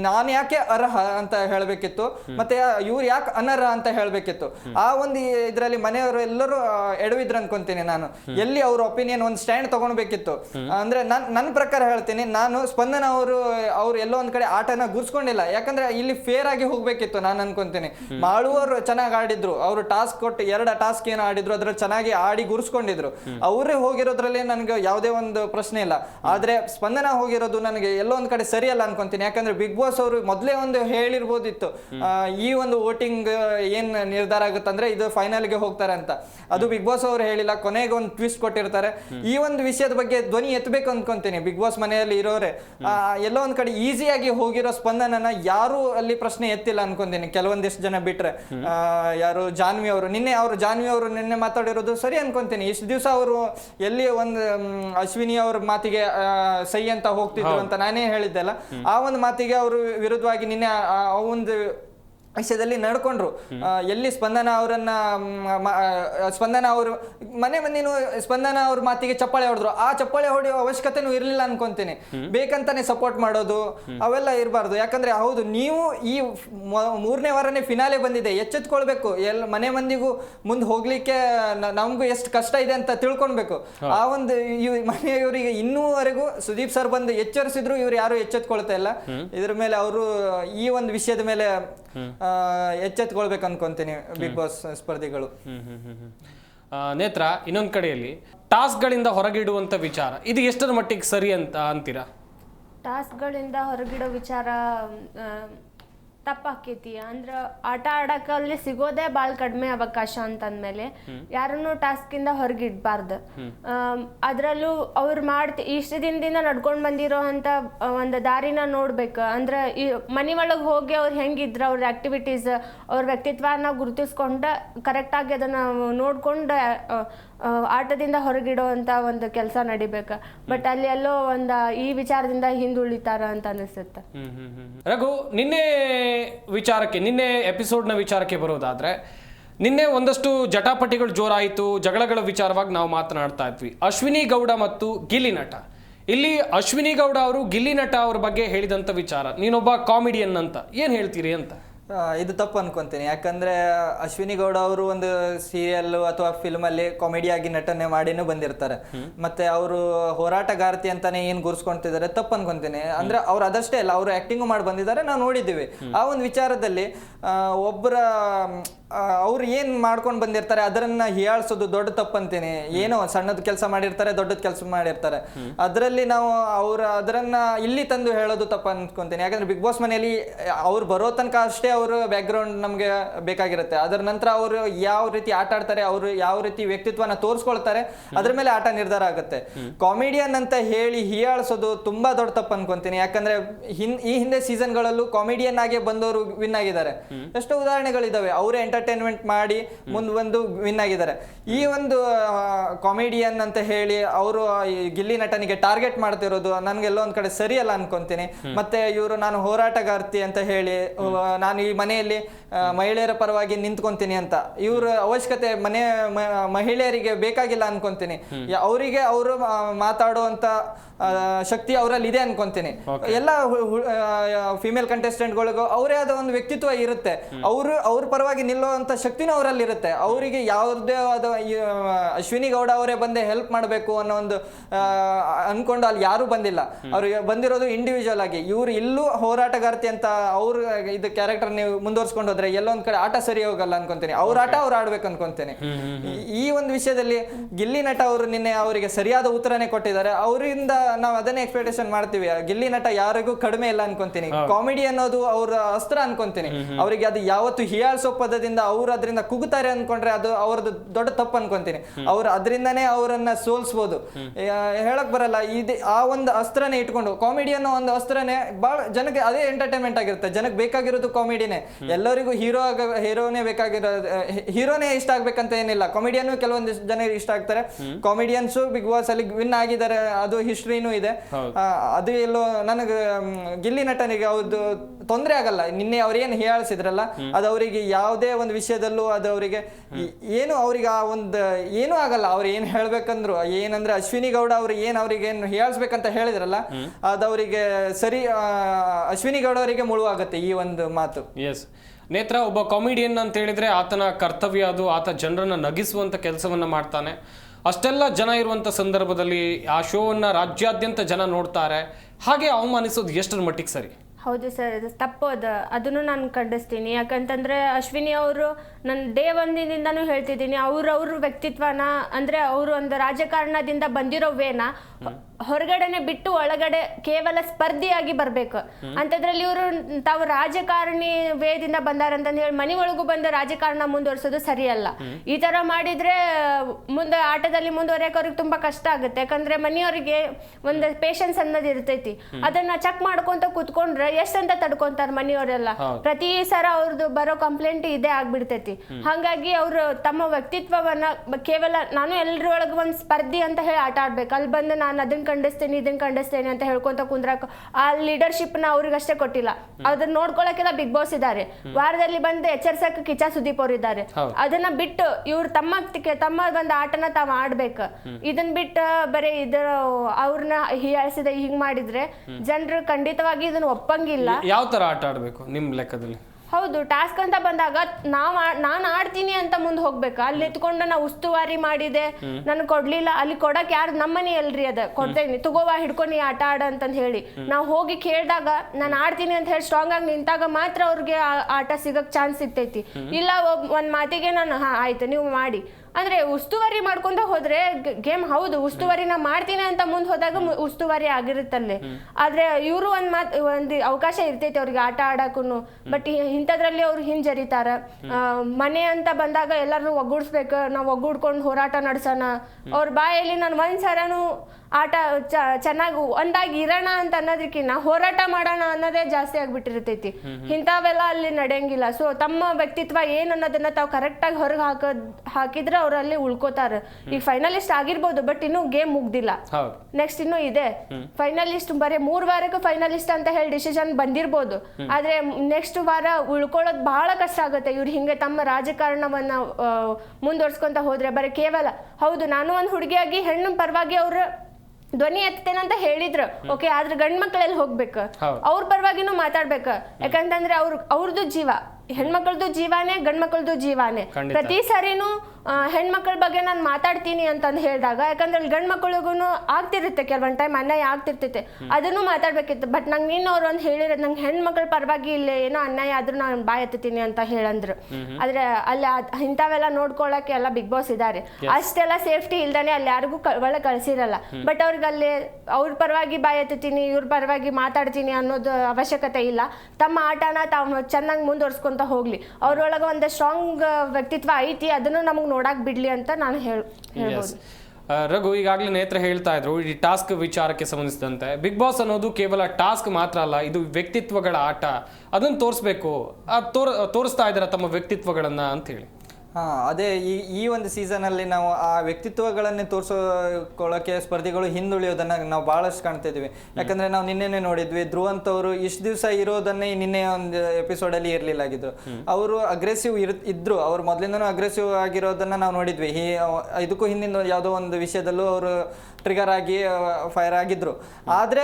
ನಾನು ನಾನ್ ಯಾಕೆ ಅರ್ಹ ಅಂತ ಹೇಳಬೇಕಿತ್ತು ಮತ್ತೆ ಇವ್ರು ಯಾಕೆ ಅನರ್ಹ ಅಂತ ಹೇಳಬೇಕಿತ್ತು. ಆ ಒಂದು ಇದರಲ್ಲಿ ಮನೆಯವರು ಎಲ್ಲರೂ ಎಡವಿದ್ರು ಅನ್ಕೊಂತೀನಿ ನಾನು. ಎಲ್ಲಿ ಅವ್ರ ಒಪಿನಿಯನ್ ಒಂದು ಸ್ಟ್ಯಾಂಡ್ ತಗೊಳ್ಬೇಕಿತ್ತು. ಅಂದ್ರೆ ನನ್ ನನ್ನ ಪ್ರಕಾರ ಹೇಳ್ತೀನಿ ನಾನು ಸ್ಪಂದನ ಅವರು ಅವ್ರು ಎಲ್ಲೋ ಒಂದ್ ಕಡೆ ಆಟನ ಗುರ್ಸ್ಕೊಂಡಿಲ್ಲ. ಯಾಕಂದ್ರೆ ಇಲ್ಲಿ ಫೇರ್ ಆಗಿ ಹೋಗ್ಬೇಕಿತ್ತು ನಾನು ಅನ್ಕೊಂತೀನಿ. ಮಾಳುವರು ಚೆನ್ನಾಗಿ ಆಡಿದ್ರು. ಅವರು ಟಾಸ್ಕ್ ಕೊಟ್ಟು ಎರಡ ಟಾಸ್ಕ್ ಏನು ಆಡಿದ್ರು ಅದ್ರಲ್ಲಿ ಚೆನ್ನಾಗಿ ಆಡಿ ಗುರ್ಸ್ಕೊಂಡಿದ್ರು. ಅವರೇ ಹೋಗಿರೋದ್ರಲ್ಲಿ ನನಗೆ ಯಾವುದೇ ಒಂದು ಪ್ರಶ್ನೆ ಇಲ್ಲ. ಆದ್ರೆ ಸ್ಪಂದನ ಹೋಗಿರೋದು ನನಗೆ ಎಲ್ಲೋ ಒಂದ್ ಕಡೆ ಸರಿಯಲ್ಲ ಅನ್ಕೊಂತೀನಿ. ಯಾಕಂದ್ರೆ ಬಿಗ್ ಬಾಸ್ ಅವರು ಮೊದಲೇ ಒಂದು ಹೇಳಿರ್ಬೋದಿತ್ತು. ಈ ಒಂದು ವೋಟಿಂಗ್ ಏನ್ ನಿರ್ಧಾರ ಆಗುತ್ತಂದ್ರೆ ಇದು ಫೈನಲ್ಗೆ ಹೋಗ್ತಾರೆ ಅಂತ. ಅದು ಬಿಗ್ ಬಾಸ್ ಅವರು ಹೇಳಿಲ್ಲ ಕೊನೆಗೆ ಒಂದು ಟ್ವಿಸ್ಟ್ ಕೊಟ್ಟಿರ್ತಾರೆ. ಈ ಒಂದು ವಿಷಯದ ಬಗ್ಗೆ ಧ್ವನಿ ಎತ್ತಬೇಕು ಅನ್ಕೊಂತೀನಿ. ಬಿಗ್ ಬಾಸ್ ಮನೆಯಲ್ಲಿ ಇರೋರೆ. ಆ, ಎಲ್ಲೋ ಒಂದ್ ಕಡೆ ಈಸಿಯಾಗಿ ಹೋಗಿರೋ ಸ್ಪಂದನನ ಯಾರು ಅಲ್ಲಿ ಪ್ರಶ್ನೆ ಎತ್ತಿಲ್ಲ ಅನ್ಕೊಂತೀನಿ. ಕೆಲವೊಂದಿಷ್ಟು ಜನ ಬಿಟ್ರೆ. ಆ, ಯಾರು ಜಾನ್ವಿ ಅವರು. ನಿನ್ನೆ ಅವರು ಜಾನ್ವಿ ಅವರು ನಿನ್ನೆ ಮಾತಾಡಿರೋದು ಸರಿ ಅನ್ಕೊಂತೀನಿ. ಇಷ್ಟು ದಿವಸ ಅವರು ಎಲ್ಲಿ ಒಂದು ಅಶ್ವಿನಿ ಅವ್ರ ಮಾತಿಗೆ ಸೈ ಅಂತ ಹೋಗ್ತಿದ್ರು ಅಂತ ನಾನೇ ಹೇಳಿದ್ದೆಲ್ಲ ಆ ಒಂದು ಮಾತಿಗೆ ಅವರು ವಿರುದ್ಧವಾಗಿ ನಿನ್ನೆ ಆ ಒಂದು ವಿಷಯದಲ್ಲಿ ನಡ್ಕೊಂಡ್ರು. ಎಲ್ಲಿ ಸ್ಪಂದನ ಅವರನ್ನ ಸ್ಪಂದನ ಅವರು ಮನೆ ಮಂದಿನು ಸ್ಪಂದನ ಅವ್ರ ಮಾತಿಗೆ ಚಪ್ಪಾಳೆ ಹೊಡೆದ್ರು. ಆ ಚಪ್ಪಾಳೆ ಹೊಡೆಯೋ ಅವಶ್ಯಕತೆನೂ ಇರಲಿಲ್ಲ ಅನ್ಕೊಂತೀನಿ. ಬೇಕಂತಾನೆ ಸಪೋರ್ಟ್ ಮಾಡೋದು ಅವೆಲ್ಲ ಇರಬಾರ್ದು. ಯಾಕಂದ್ರೆ ಹೌದು ನೀವು ಈ ಮೂರನೇ ವಾರನೇ ಫಿನಾಲೆ ಬಂದಿದೆ ಎಚ್ಚೆತ್ಕೊಳ್ಬೇಕು. ಎಲ್ಲ ಮನೆ ಮಂದಿಗೂ ಮುಂದೆ ಹೋಗ್ಲಿಕ್ಕೆ ನಮಗೂ ಎಷ್ಟು ಕಷ್ಟ ಇದೆ ಅಂತ ತಿಳ್ಕೊಳ್ಬೇಕು ಆ ಒಂದು ಮನೆಯವರಿಗೆ ಇನ್ನೂವರೆಗೂ ಸುದೀಪ್ ಸರ್ ಬಂದು ಎಚ್ಚರಿಸಿದ್ರು ಇವ್ರು ಯಾರು ಎಚ್ಚೆತ್ಕೊಳ್ತಾ ಇಲ್ಲ. ಇದ್ರ ಮೇಲೆ ಅವರು ಈ ಒಂದು ವಿಷಯದ ಮೇಲೆ ಎಚ್ಚೆತ್ಕೊಳ್ಬೇಕು ಅನ್ಕೊಂತೀನಿ ಬಿಗ್ ಬಾಸ್ ಸ್ಪರ್ಧಿಗಳು. ಹ್ಮ್ ಹ್ಮ್ ಹ್ಮ್ ಹ್ಮ್. ಆ, ನೇತ್ರ ಇನ್ನೊಂದು ಕಡೆಯಲ್ಲಿ ಟಾಸ್ಕ್ಗಳಿಂದ ಹೊರಗಿಡುವಂತ ವಿಚಾರ ಇದು ಎಷ್ಟರ ಮಟ್ಟಿಗೆ ಸರಿ ಅಂತ ಅಂತೀರಾ? ಟಾಸ್ಕ್ಗಳಿಂದ ಹೊರಗಿಡೋ ವಿಚಾರ ತಪ್ಪಾಕೈತಿ. ಅಂದ್ರ ಆಟ ಆಡಕ್ಕಲ್ಲಿ ಸಿಗೋದೇ ಭಾಳ ಕಡಿಮೆ ಅವಕಾಶ ಅಂತಂದ್ಮೇಲೆ ಯಾರನ್ನು ಟಾಸ್ಕಿಂದ ಹೊರಗಿಡ್ಬಾರ್ದು. ಅದ್ರಲ್ಲೂ ಅವ್ರು ಮಾಡ್ತಿ ಇಷ್ಟು ದಿನದಿಂದ ನಡ್ಕೊಂಡು ಬಂದಿರೋ ಅಂತ ಒಂದು ದಾರಿನ ನೋಡ್ಬೇಕು. ಅಂದ್ರೆ ಈ ಮನಿ ಒಳಗೆ ಹೋಗಿ ಅವ್ರು ಹೆಂಗಿದ್ರು ಅವ್ರ ಆಕ್ಟಿವಿಟೀಸ್ ಅವ್ರ ವ್ಯಕ್ತಿತ್ವನ ಗುರುತಿಸ್ಕೊಂಡು ಕರೆಕ್ಟಾಗಿ ಅದನ್ನ ನೋಡ್ಕೊಂಡು ಆಟದಿಂದ ಹೊರಗಿಡೋ ಅಂತ ಒಂದು ಕೆಲಸ ನಡಿಬೇಕು. ಬಟ್ ಅಲ್ಲಿ ಎಲ್ಲೋ ಒಂದು, ಈ ವಿಚಾರದಿಂದ ಹಿಂದುಳಿತಾರ ಅಂತ ಅನಿಸುತ್ತೆ. ರಘು, ನಿನ್ನೆ ವಿಚಾರಕ್ಕೆ, ನಿನ್ನೆ ಎಪಿಸೋಡ್ನ ವಿಚಾರಕ್ಕೆ ಬರೋದಾದ್ರೆ, ನಿನ್ನೆ ಒಂದಷ್ಟು ಜಟಾಪಟಿಗಳು ಜೋರಾಯಿತು, ಜಗಳಗಳ ವಿಚಾರವಾಗಿ ನಾವು ಮಾತನಾಡ್ತಾ ಇದ್ವಿ. ಅಶ್ವಿನಿ ಗೌಡ ಮತ್ತು ಗಿಲ್ಲಿ ನಟ. ಇಲ್ಲಿ ಅಶ್ವಿನಿ ಗೌಡ ಅವರು, ಗಿಲ್ಲಿ ನಟ ಅವ್ರ ಬಗ್ಗೆ ಹೇಳಿದಂತ ವಿಚಾರ. ನೀನೊಬ್ಬ ಕಾಮಿಡಿಯನ್ ಅಂತ. ಏನ್ ಹೇಳ್ತೀರಿ ಅಂತ? ಇದು ತಪ್ಪು ಅನ್ಕೊಂತೀನಿ. ಯಾಕಂದ್ರೆ ಅಶ್ವಿನಿ ಗೌಡ ಅವರು ಒಂದು ಸೀರಿಯಲ್ ಅಥವಾ ಫಿಲ್ಮ್ ಅಲ್ಲಿ ಕಾಮಿಡಿಯಾಗಿ ನಟನೆ ಮಾಡಿನೂ ಬಂದಿರ್ತಾರೆ. ಮತ್ತೆ ಅವರು ಹೋರಾಟಗಾರತಿ ಅಂತಾನೆ ಏನ್ ಗುರ್ಸ್ಕೊಂತಿದ್ದಾರೆ ತಪ್ಪು ಅನ್ಕೊಂತೀನಿ. ಅಂದ್ರೆ ಅವ್ರು ಅದಷ್ಟೇ ಅಲ್ಲ ಅವರು ಆಕ್ಟಿಂಗ್ ಮಾಡಿ ಬಂದಿದ್ದಾರೆ ನಾವು ನೋಡಿದ್ದೀವಿ. ಆ ಒಂದು ವಿಚಾರದಲ್ಲಿ ಒಬ್ಬರ ಅವ್ರು ಏನ್ ಮಾಡ್ಕೊಂಡು ಬಂದಿರ್ತಾರೆ ಅದರನ್ನ ಹೀಯಾಳ್ಸೋದು ದೊಡ್ಡ ತಪ್ಪಂತೀನಿ. ಏನೋ ಸಣ್ಣದ ಕೆಲಸ ಮಾಡಿರ್ತಾರೆ ದೊಡ್ಡದ ಕೆಲಸ ಮಾಡಿರ್ತಾರೆ. ಅದರಲ್ಲಿ ನಾವು ಅವ್ರ ಅದರನ್ನ ಇಲ್ಲಿ ತಂದು ಹೇಳೋದು ತಪ್ಪ ಅನ್ಕೊಂತೀನಿ. ಯಾಕಂದ್ರೆ ಬಿಗ್ ಬಾಸ್ ಮನೆಯಲ್ಲಿ ಅವ್ರು ಬರೋ ತನಕ ಅಷ್ಟೇ ಅವರು ಬ್ಯಾಕ್ಗ್ರೌಂಡ್ ನಮಗೆ ಬೇಕಾಗಿರುತ್ತೆ. ಅದರ ನಂತರ ಅವರು ಯಾವ ರೀತಿ ಆಟ ಆಡ್ತಾರೆ ಅವರು ಯಾವ ರೀತಿ ವ್ಯಕ್ತಿತ್ವನ ತೋರಿಸ್ಕೊಳ್ತಾರೆ ಅದ್ರ ಮೇಲೆ ಆಟ ನಿರ್ಧಾರ ಆಗುತ್ತೆ. ಕಾಮಿಡಿಯನ್ ಅಂತ ಹೇಳಿ ಹೀಯಾಳಿಸೋದು ತುಂಬಾ ದೊಡ್ಡ ತಪ್ಪು ಅನ್ಕೊಂತೀನಿ. ಯಾಕಂದ್ರೆ ಹಿನ್ ಈ ಹಿಂದೆ ಸೀಸನ್ಗಳಲ್ಲೂ ಕಾಮಿಡಿಯನ್ ಆಗಿ ಬಂದವರು ವಿನ್ ಆಗಿದ್ದಾರೆ. ಎಷ್ಟೋ ಉದಾಹರಣೆಗಳಿದಾವೆ. ಅವರೇ ಎಂಟರ್ಟೈನ್ಮೆಂಟ್ ಮಾಡಿ ಮುಂದೆ ಬಂದು ವಿನ್ ಆಗಿದ್ದಾರೆ. ಈ ಒಂದು ಕಾಮಿಡಿಯನ್ ಅಂತ ಹೇಳಿ ಅವರು ಗಿಲ್ಲಿ ನಟನಿಗೆ ಟಾರ್ಗೆಟ್ ಮಾಡ್ತಿರೋದು ನನ್ಗೆಲ್ಲೋ ಒಂದ್ ಕಡೆ ಸರಿಯಲ್ಲ ಅನ್ಕೊಂತೀನಿ. ಮತ್ತೆ ಇವರು ನಾನು ಹೋರಾಟಗಾರ್ತಿ ಅಂತ ಹೇಳಿ ನಾನು ಈ ಮನೆಯಲ್ಲಿ ಮಹಿಳೆಯರ ಪರವಾಗಿ ನಿಂತ್ಕೊಂತೀನಿ ಅಂತ. ಇವ್ರ ಅವಶ್ಯಕತೆ ಮನೆ ಮಹಿಳೆಯರಿಗೆ ಬೇಕಾಗಿಲ್ಲ ಅನ್ಕೊಂತೀನಿ. ಅವರಿಗೆ ಅವರು ಮಾತಾಡುವಂತ ಶಕ್ತಿ ಅವರಲ್ಲಿ ಇದೆ ಅನ್ಕೊಂತೀನಿ. ಎಲ್ಲ ಫಿಮೇಲ್ ಕಂಟೆಸ್ಟೆಂಟ್ಗಳಿಗೂ ಅವರೇ ಆದ ಒಂದು ವ್ಯಕ್ತಿತ್ವ ಇರುತ್ತೆ. ಅವರು ಅವ್ರ ಪರವಾಗಿ ನಿಲ್ಲುವಂತ ಶಕ್ತಿನೂ ಅವರಲ್ಲಿ ಇರುತ್ತೆ ಅವರಿಗೆ ಯಾವುದೇ ಆದ ಅಶ್ವಿನಿ ಗೌಡ ಅವರೇ ಬಂದೆ ಹೆಲ್ಪ್ ಮಾಡಬೇಕು ಅನ್ನೋ ಒಂದು ಅನ್ಕೊಂಡು ಅಲ್ಲಿ ಯಾರು ಬಂದಿಲ್ಲ. ಅವ್ರಿಗೆ ಬಂದಿರೋದು ಇಂಡಿವಿಜುವಲ್ ಆಗಿ. ಇವ್ರು ಇಲ್ಲೂ ಹೋರಾಟಗಾರ್ತಿ ಅಂತ ಅವ್ರ ಇದು ಕ್ಯಾರೆಕ್ಟರ್ ನೀವು ಮುಂದುವರ್ಸ್ಕೊಂಡು ಹೋದ್ರೆ ಎಲ್ಲೊಂದ್ ಕಡೆ ಆಟ ಸರಿ ಹೋಗಲ್ಲ ಅನ್ಕೊಂತೀನಿ. ಅವ್ರ ಆಟ ಅವ್ರು ಆಡ್ಬೇಕು ಅನ್ಕೊಂತೀನಿ. ಈ ಒಂದು ವಿಷಯದಲ್ಲಿ ಗಿಲ್ಲಿ ನಟ ಅವರು ನಿನ್ನೆ ಅವರಿಗೆ ಸರಿಯಾದ ಉತ್ತರನೇ ಕೊಟ್ಟಿದ್ದಾರೆ. ಅವರಿಂದ ನಾವು ಅದನ್ನೇ ಎಕ್ಸ್ಪೆಕ್ಟೇಷನ್ ಮಾಡ್ತೀವಿ. ಗಿಲ್ಲಿ ನಟ ಯಾರಿಗೂ ಕಡಿಮೆ ಇಲ್ಲ ಅನ್ಕೊಂತೀನಿ. ಕಾಮಿಡಿ ಅನ್ನೋದು ಅವ್ರ ಅಸ್ತ್ರ ಅನ್ಕೊಂತೀನಿ. ಅವರಿಗೆ ಅದು ಯಾವತ್ತು ಹೀಯಾಳ್ಸೋ ಪದದಿಂದ ಅವ್ರು ಅದರಿಂದ ಕುಗ್ತಾರೆ ಅನ್ಕೊಂಡ್ರೆ ಅದು ಅವ್ರದ್ದು ದೊಡ್ಡ ತಪ್ಪು ಅನ್ಕೊಂತೀನಿ. ಅವ್ರು ಅದರಿಂದನೇ ಅವರನ್ನ ಸೋಲ್ಸ್ಬೋದು. ಹೇಳಕ್ ಬರಲ್ಲ ಇದೆ ಆ ಒಂದು ಅಸ್ತ್ರನೇ ಇಟ್ಕೊಂಡು ಕಾಮಿಡಿ ಅನ್ನೋ ಒಂದು ಅಸ್ತ್ರನೇ ಬಹಳ ಜನಕ್ಕೆ ಅದೇ ಎಂಟರ್ಟೈನ್ಮೆಂಟ್ ಆಗಿರುತ್ತೆ. ಜನಕ್ಕೆ ಬೇಕಾಗಿರೋದು ಕಾಮಿಡಿನೇ ಎಲ್ಲರಿಗೂ ಹೀರೋ ಆಗ ಹೀರೋನೇ ಬೇಕಾಗಿರೋ ಹೀರೋನೇ ಇಷ್ಟ ಆಗ್ಬೇಕಂತ ಏನಿಲ್ಲ. ಕಾಮಿಡಿಯನ್ನು ಕೆಲವೊಂದು ಜನ ಇಷ್ಟ ಆಗ್ತಾರೆ. ಕಾಮಿಡಿಯನ್ಸು ಬಿಗ್ ಬಾಸ್ ಅಲ್ಲಿ ವಿನ್ ಆಗಿದ್ದಾರೆ. ಅದು ಹಿಸ್ಟ್ರಿನೂ ಇದೆ. ಅದು ಎಲ್ಲೋ ನನಗೆ ಗಿಲ್ಲಿ ನಟನಿಗೆ ಅವ್ರದ್ದು ತೊಂದರೆ ಆಗಲ್ಲ. ನಿನ್ನೆ ಅವ್ರೇನು ಹೇಳಿಸಿದ್ರಲ್ಲ ಅದು ಅವರಿಗೆ ಯಾವುದೇ ಒಂದು ವಿಷಯದಲ್ಲೂ ಅದು ಅವರಿಗೆ ಏನು ಅವ್ರಿಗೆ ಆ ಒಂದು ಏನೂ ಆಗಲ್ಲ. ಅವ್ರು ಏನು ಹೇಳ್ಬೇಕಂದ್ರು ಏನಂದ್ರೆ ಅಶ್ವಿನಿ ಗೌಡ ಅವ್ರು ಏನು ಅವ್ರಿಗೆ ಏನು ಹೇಳಿಸ್ಬೇಕಂತ ಹೇಳಿದ್ರಲ್ಲ ಅದು ಅವರಿಗೆ ಸರಿ ಅಶ್ವಿನಿ ಗೌಡ ಅವರಿಗೆ ಮುಳುವಾಗುತ್ತೆ ಈ ಒಂದು ಮಾತು. ಎಸ್ ನೇತ್ರ ಒಬ್ಬ ಕಾಮಿಡಿಯನ್ ಅಂತ ಹೇಳಿದ್ರೆ ಆತನ ಕರ್ತವ್ಯ ಅದು ಆತ ಜನರನ್ನ ನಗಿಸುವಂತ ಕೆಲಸವನ್ನ ಮಾಡ್ತಾನೆ. ಅಷ್ಟೆಲ್ಲ ಜನ ಇರುವಂಥ ಸಂದರ್ಭದಲ್ಲಿ ಆ ಶೋವನ್ನು ರಾಜ್ಯಾದ್ಯಂತ ಜನ ನೋಡ್ತಾರೆ. ಹಾಗೆ ಅವಮಾನಿಸೋದು ಎಷ್ಟರ ಮಟ್ಟಿಗೆ ಸರಿ? ಹೌದು ಸರ್ ಅದು ತಪ್ಪು ಅದು. ಅದನ್ನು ನಾನು ಖಂಡಿಸ್ತೀನಿ. ಯಾಕಂತಂದರೆ ಅಶ್ವಿನಿ ಅವರು ನನ್ನ ಡೇ ಒಂದಿನಿಂದನೂ ಹೇಳ್ತಿದ್ದೀನಿ ಅವ್ರವ್ರ ಅವ್ರ ವ್ಯಕ್ತಿತ್ವನ ಅಂದರೆ ಅವರು ಒಂದು ರಾಜಕಾರಣದಿಂದ ಬಂದಿರೋ ವೇನ ಹೊರಗಡೆನೆ ಬಿಟ್ಟು ಒಳಗಡೆ ಕೇವಲ ಸ್ಪರ್ಧಿಯಾಗಿ ಬರ್ಬೇಕು. ಅಂತದ್ರಲ್ಲಿ ಇವರು ತಾವು ರಾಜಕಾರಣಿ ವೇದಿಂದ ಬಂದಾರಂತಂದು ಹೇಳಿ ಮನೆ ಒಳಗೂ ಬಂದು ರಾಜಕಾರಣ ಮುಂದುವರ್ಸೋದು ಸರಿಯಲ್ಲ. ಈ ತರ ಮಾಡಿದ್ರೆ ಮುಂದೆ ಆಟದಲ್ಲಿ ಮುಂದುವರಿಯಕ್ಕೆ ಅವ್ರಿಗೆ ತುಂಬಾ ಕಷ್ಟ ಆಗುತ್ತೆ. ಯಾಕಂದ್ರೆ ಮನೆಯವರಿಗೆ ಒಂದು ಪೇಷನ್ಸ್ ಅನ್ನೋದು ಇರ್ತೈತಿ. ಅದನ್ನ ಚೆಕ್ ಮಾಡ್ಕೊಂತ ಕುತ್ಕೊಂಡ್ರೆ ಎಷ್ಟಂತ ತಡ್ಕೊಂತಾರ ಮನೆಯವರೆಲ್ಲ. ಪ್ರತಿ ಸಲ ಅವ್ರದ್ದು ಬರೋ ಕಂಪ್ಲೇಂಟ್ ಇದೇ ಆಗ್ಬಿಡ್ತೈತಿ. ಹಾಗಾಗಿ ಅವರು ತಮ್ಮ ವ್ಯಕ್ತಿತ್ವವನ್ನ ಕೇವಲ ನಾನು ಎಲ್ಲರೊಳಗೆ ಒಂದು ಸ್ಪರ್ಧಿ ಅಂತ ಹೇಳಿ ಆಟ ಆಡ್ಬೇಕು. ಅಲ್ಲಿ ಬಂದು ನಾನು ಅದನ್ನ ಖಂಡಿಸ್ತೇನೆ ಇದನ್ನ ಖಂಡಿಸ್ತೇನೆ ಅಂತ ಹೇಳ್ಕೊಂತ ಕುಂದ್ರಕ ಆ ಲೀಡರ್ಶಿಪ್ನ ಅವ್ರಿಗಷ್ಟೇ ಕೊಟ್ಟಿಲ್ಲ. ಅದನ್ನ ನೋಡ್ಕೊಳಕೆಲ್ಲ ಬಿಗ್ ಬಾಸ್ ಇದ್ದಾರೆ ವಾರದಲ್ಲಿ ಬಂದು ಎಚ್ಚರಿಸಕ್ಕೆ ಕಿಚ ಸುದೀಪ್ ಅವ್ರು ಇದ್ದಾರೆ ಅದನ್ನ ಬಿಟ್ಟು ಇವ್ರು ತಮ್ಮ ತಮ್ಮ ಒಂದು ಆಟನ ತಾವ್ ಆಡ್ಬೇಕ. ಇದನ್ನ ಬಿಟ್ಟು ಬರೀ ಇದರ ಅವ್ರನ್ನ ಹೀಯಾಳಿಸಿದ ಹಿಂಗ್ ಮಾಡಿದ್ರೆ ಜನರು ಖಂಡಿತವಾಗಿ ಇದನ್ನ ಒಪ್ಪಂಗಿಲ್ಲ. ಯಾವ ತರ ಆಟ ಆಡ್ಬೇಕು ನಿಮ್ ಲೆಕ್ಕದಲ್ಲಿ? ಹೌದು ಟಾಸ್ಕ್ ಅಂತ ಬಂದಾಗ ನಾವ್ ನಾನು ಆಡ್ತೀನಿ ಅಂತ ಮುಂದೆ ಹೋಗ್ಬೇಕು. ಅಲ್ಲಿ ನಿಂತ್ಕೊಂಡು ನಾ ಉಸ್ತುವಾರಿ ಮಾಡಿದೆ ನನ್ ಕೊಡ್ಲಿಲ್ಲ ಅಲ್ಲಿ ಕೊಡಕ್ ಯಾರು ನಮ್ಮನೆ ಎಲ್ರಿ ಅದ? ಕೊಡ್ತೇನೆ ತಗೋವಾ ಹಿಡ್ಕೊಂಡು ಆಟ ಆಡ ಅಂತ ಹೇಳಿ. ನಾವು ಹೋಗಿ ಕೇಳಿದಾಗ ನಾನು ಆಡ್ತೀನಿ ಅಂತ ಹೇಳಿ ಸ್ಟ್ರಾಂಗ್ ಆಗಿ ನಿಂತಾಗ ಮಾತ್ರ ಅವ್ರಿಗೆ ಆಟ ಸಿಗಕ್ ಚಾನ್ಸ್ ಸಿಗ್ತೈತಿ. ಇಲ್ಲ ಒಂದ್ ಮಾತಿಗೆ ನಾನು ಹಾ ಆಯ್ತು ನೀವು ಮಾಡಿ. ಅಂದ್ರೆ ಉಸ್ತುವಾರಿ ಮಾಡ್ಕೊಂತ ಹೋದ್ರೆ ಗೇಮ್ ಹೌದು ಉಸ್ತುವಾರಿ ನಾ ಮಾಡ್ತೀನಿ ಅಂತ ಮುಂದೆ ಹೋದಾಗ ಉಸ್ತುವಾರಿ ಆಗಿರುತ್ತಲ್ಲೇ. ಆದ್ರೆ ಇವರು ಒಂದ್ ಮಾತ್ ಒಂದ್ ಅವಕಾಶ ಇರ್ತೈತಿ ಅವ್ರಿಗೆ ಆಟ ಆಡಕ್ಕೂ ಬಟ್ ಇಂಥದ್ರಲ್ಲಿ ಅವ್ರು ಹಿಂಜರಿತಾರ ಮನೆ ಅಂತ ಬಂದಾಗ ಎಲ್ಲರೂ ಒಗ್ಗೂಡ್ಸ್ಬೇಕು ನಾವು ಒಗ್ಗೂಡ್ಕೊಂಡು ಹೋರಾಟ ನಡ್ಸೋಣ. ಅವ್ರ ಬಾಯಲ್ಲಿ ನಾನು ಒಂದ್ ಸರನು ಆಟ ಚೆನ್ನಾಗಿ ಒಂದಾಗಿ ಇರೋಣ ಅಂತ ಅನ್ನೋದಕ್ಕಿಂತ ಹೋರಾಟ ಮಾಡೋಣ ಅನ್ನೋದೇ ಜಾಸ್ತಿ ಆಗ್ಬಿಟ್ಟಿರ್ತೈತಿ. ಇಂಥವೆಲ್ಲ ಅಲ್ಲಿ ನಡೆಯಂಗಿಲ್ಲ. ಸೊ ತಮ್ಮ ವ್ಯಕ್ತಿತ್ವ ಏನ್ ಅನ್ನೋದನ್ನ ತಾವು ಕರೆಕ್ಟಾಗಿ ಹೊರಗೆ ಹಾಕೋದ್ ಹಾಕಿದ್ರೆ ಅವರಲ್ಲಿ ಅಲ್ಲಿ ಉಳ್ಕೋತಾರ. ಈಗ ಫೈನಲಿಸ್ಟ್ ಆಗಿರ್ಬೋದು ಬಟ್ ಇನ್ನು ಗೇಮ್ ಮುಗ್ದಿಲ್ಲ. ನೆಕ್ಸ್ಟ್ ಇನ್ನು ಇದೆ. ಫೈನಲಿಸ್ಟ್ ಬರೀ ಮೂರ್ ವಾರಕ್ಕೂ ಫೈನಲಿಸ್ಟ್ ಅಂತ ಹೇಳಿ ಡಿಸಿಷನ್ ಬಂದಿರ್ಬೋದು. ಆದ್ರೆ ನೆಕ್ಸ್ಟ್ ವಾರ ಉಳ್ಕೊಳ್ಳೋದು ಬಹಳ ಕಷ್ಟ ಆಗುತ್ತೆ. ಇವ್ರು ಹಿಂಗೆ ತಮ್ಮ ರಾಜಕಾರಣವನ್ನ ಮುಂದುವರ್ಸ್ಕೊಂತ ಹೋದ್ರೆ ಬರೀ ಕೇವಲ ಹೌದು ನಾನು ಒಂದು ಹುಡುಗಿಯಾಗಿ ಹೆಣ್ಣು ಪರವಾಗಿ ಅವ್ರ ಧ್ವನಿ ಎತ್ತೇನಂತ ಹೇಳಿದ್ರು. ಓಕೆ ಆದ್ರೆ ಗಂಡ್ ಮಕ್ಳೆಲ್ಲಿ ಹೋಗ್ಬೇಕು. ಅವ್ರ ಪರವಾಗಿನೂ ಮಾತಾಡ್ಬೇಕು. ಯಾಕಂತಂದ್ರೆ ಅವ್ರ ಅವ್ರದ್ದು ಜೀವ. ಹೆಣ್ಮಕ್ಳದ್ದು ಜೀವಾನೇ ಗಂಡ್ಮಕ್ಳದ್ದು ಜೀವಾನೇ. ಪ್ರತಿ ಸರಿನೂ ಹೆಣ್ಮಕ್ಳ ಬಗ್ಗೆ ನಾನು ಮಾತಾಡ್ತೀನಿ ಅಂತಂದು ಹೇಳಿದಾಗ ಯಾಕಂದ್ರೆ ಅಲ್ಲಿ ಗಂಡ್ ಮಕ್ಕಳಿಗೂ ಆಗ್ತಿರುತ್ತೆ ಕೆಲವೊಂದು ಟೈಮ್ ಅನ್ಯಾಯ ಆಗ್ತಿರ್ತೈತೆ. ಅದನ್ನು ಮಾತಾಡ್ಬೇಕಿತ್ತು. ಬಟ್ ನಂಗೆ ನೀನು ಅವ್ರು ಒಂದು ಹೇಳಿರೋದು ನಂಗೆ ಹೆಣ್ಮಕ್ಳ ಪರವಾಗಿ ಇಲ್ಲೇ ಏನೋ ಅನ್ಯಾಯ ಆದ್ರೂ ನಾನು ಬಾಯ್ ಎತ್ತೀನಿ ಅಂತ ಹೇಳಂದ್ರು. ಆದ್ರೆ ಅಲ್ಲಿ ಇಂಥವೆಲ್ಲ ನೋಡ್ಕೊಳಕ್ಕೆ ಎಲ್ಲ ಬಿಗ್ ಬಾಸ್ ಇದ್ದಾರೆ ಅಷ್ಟೆಲ್ಲ ಸೇಫ್ಟಿ ಇಲ್ದಾನೆ ಅಲ್ಲಿ ಯಾರಿಗೂ ಒಳ್ಳೆ ಕಳ್ಸಿರಲ್ಲ. ಬಟ್ ಅವ್ರಿಗೆ ಅಲ್ಲಿ ಅವ್ರ ಪರವಾಗಿ ಬಾಯ್ ಎತ್ತೀನಿ ಇವ್ರ ಪರವಾಗಿ ಮಾತಾಡ್ತೀನಿ ಅನ್ನೋದು ಅವಶ್ಯಕತೆ ಇಲ್ಲ. ತಮ್ಮ ಆಟನ ತಾವು ಚೆನ್ನಾಗಿ ಮುಂದುವರ್ಸ್ಕೊಂತ ಹೋಗ್ಲಿ. ಅವ್ರೊಳಗೆ ಒಂದು ಸ್ಟ್ರಾಂಗ್ ವ್ಯಕ್ತಿತ್ವ ಐತಿ ಅದನ್ನು ನಮಗೆ ನೋಡಕ್ ಬಿಡ್ಲಿ ಅಂತ ನಾನು ಹೇಳ್ ಆ, ರಘು ಈಗಾಗಲೇ ನೇತ್ರ ಹೇಳ್ತಾ ಇದ್ರು ಈ ಟಾಸ್ಕ್ ವಿಚಾರಕ್ಕೆ ಸಂಬಂಧಿಸಿದಂತೆ. ಬಿಗ್ ಬಾಸ್ ಅನ್ನೋದು ಕೇವಲ ಟಾಸ್ಕ್ ಮಾತ್ರ ಅಲ್ಲ ಇದು ವ್ಯಕ್ತಿತ್ವಗಳ ಆಟ. ಅದನ್ನು ತೋರಿಸ್ಬೇಕು. ತೋರ್ ತೋರಿಸ್ತಾ ಇದ್ದಾರೆ ತಮ್ಮ ವ್ಯಕ್ತಿತ್ವಗಳನ್ನ ಅಂತ ಹೇಳಿ. ಹಾ ಅದೇ ಈ ಈ ಒಂದು ಸೀಸನ್ ಅಲ್ಲಿ ನಾವು ಆ ವ್ಯಕ್ತಿತ್ವಗಳನ್ನೇ ತೋರಿಸೋಕೊಳ್ಳೋಕೆ ಸ್ಪರ್ಧಿಗಳು ಹಿಂದುಳಿಯೋದನ್ನ ನಾವು ಬಹಳಷ್ಟು ಕಾಣ್ತಾ ಇದೀವಿ ಯಾಕಂದ್ರೆ ನಾವು ನಿನ್ನೆನೆ ನೋಡಿದ್ವಿ ಧ್ರುವಂತ್ ಅವರು ಇಷ್ಟು ದಿವಸ ಇರೋದನ್ನೇ ನಿನ್ನೆ ಒಂದು ಎಪಿಸೋಡ್ ಅಲ್ಲಿ ಇರ್ಲಿಲ್ಲ ಆಗಿದ್ರು ಅವರು ಅಗ್ರೆಸಿವ್ ಇರ್ ಇದ್ರು ಅವ್ರು ಮೊದಲಿಂದನೂ ಅಗ್ರೆಸಿವ್ ಆಗಿರೋದನ್ನ ನಾವು ನೋಡಿದ್ವಿ. ಈ ಇದಕ್ಕೂ ಹಿಂದಿನ ಯಾವುದೋ ಒಂದು ವಿಷಯದಲ್ಲೂ ಅವರು ಟ್ರಿಗರ್ ಆಗಿ ಫೈರ್ ಆಗಿದ್ರು. ಆದ್ರೆ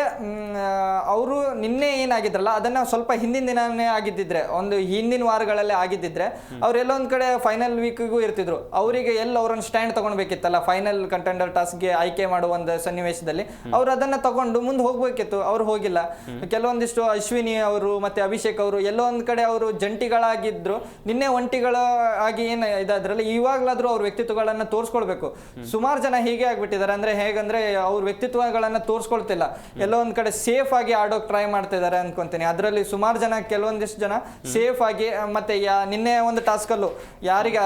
ಅವರು ನಿನ್ನೆ ಏನಾಗಿದ್ರಲ್ಲ ಅದನ್ನ ಸ್ವಲ್ಪ ಹಿಂದಿನ ದಿನನೇ ಆಗಿದ್ದಿದ್ರೆ ಒಂದು ಹಿಂದಿನ ವಾರಗಳಲ್ಲೇ ಆಗಿದ್ದಿದ್ರೆ ಅವ್ರೆಲ್ಲ ಒಂದ್ ಕಡೆ ಫೈನಲ್ ವೀಕ್ಗೂ ಇರ್ತಿದ್ರು. ಅವರಿಗೆ ಎಲ್ಲ ಅವ್ರನ್ನ ಸ್ಟ್ಯಾಂಡ್ ತಗೊಳ್ಬೇಕಿತ್ತಲ್ಲ ಫೈನಲ್ ಕಂಟೆಂಡರ್ ಟಾಸ್ಕ್ಗೆ ಆಯ್ಕೆ ಮಾಡುವ ಒಂದು ಸನ್ನಿವೇಶದಲ್ಲಿ ಅವ್ರು ಅದನ್ನ ತಗೊಂಡು ಮುಂದೆ ಹೋಗ್ಬೇಕಿತ್ತು ಅವ್ರು ಹೋಗಿಲ್ಲ. ಕೆಲವೊಂದಿಷ್ಟು ಅಶ್ವಿನಿ ಅವರು ಮತ್ತೆ ಅಭಿಷೇಕ್ ಅವರು ಎಲ್ಲೋ ಒಂದ್ ಕಡೆ ಅವರು ಜಂಟಿಗಳಾಗಿದ್ರು. ನಿನ್ನೆ ಒಂಟಿಗಳ ಆಗಿ ಏನ್ ಇದಾದ್ರಲ್ಲ ಇವಾಗ್ಲಾದ್ರೂ ಅವ್ರ ವ್ಯಕ್ತಿತ್ವಗಳನ್ನ ತೋರಿಸ್ಕೊಳ್ಬೇಕು. ಸುಮಾರು ಜನ ಹೀಗೆ ಆಗ್ಬಿಟ್ಟಿದ್ದಾರೆ ಅಂದ್ರೆ ಹೇಗಂದ್ರೆ ಅವ್ರ ವ್ಯಕ್ತಿತ್ವಗಳನ್ನ ತೋರಿಸ್ಕೊಳ್ತಿಲ್ಲ. ಎಲ್ಲೋ ಒಂದ್ ಕಡೆ ಸೇಫ್ ಆಗಿ ಆಡೋಕ್ ಟ್ರೈ ಮಾಡ್ತಾ ಇದಾರೆ ಅನ್ಕೊಂತೀನಿ. ಅದರಲ್ಲಿ ಸುಮಾರು ಜನ ಕೆಲವೊಂದಿಷ್ಟು ಜನ ಸೇಫ್ ಆಗಿ ಮತ್ತೆ ಯಾ- ನಿನ್ನೆ ಒಂದು ಟಾಸ್ಕಲ್ಲೂ ಯಾರಿಗೆ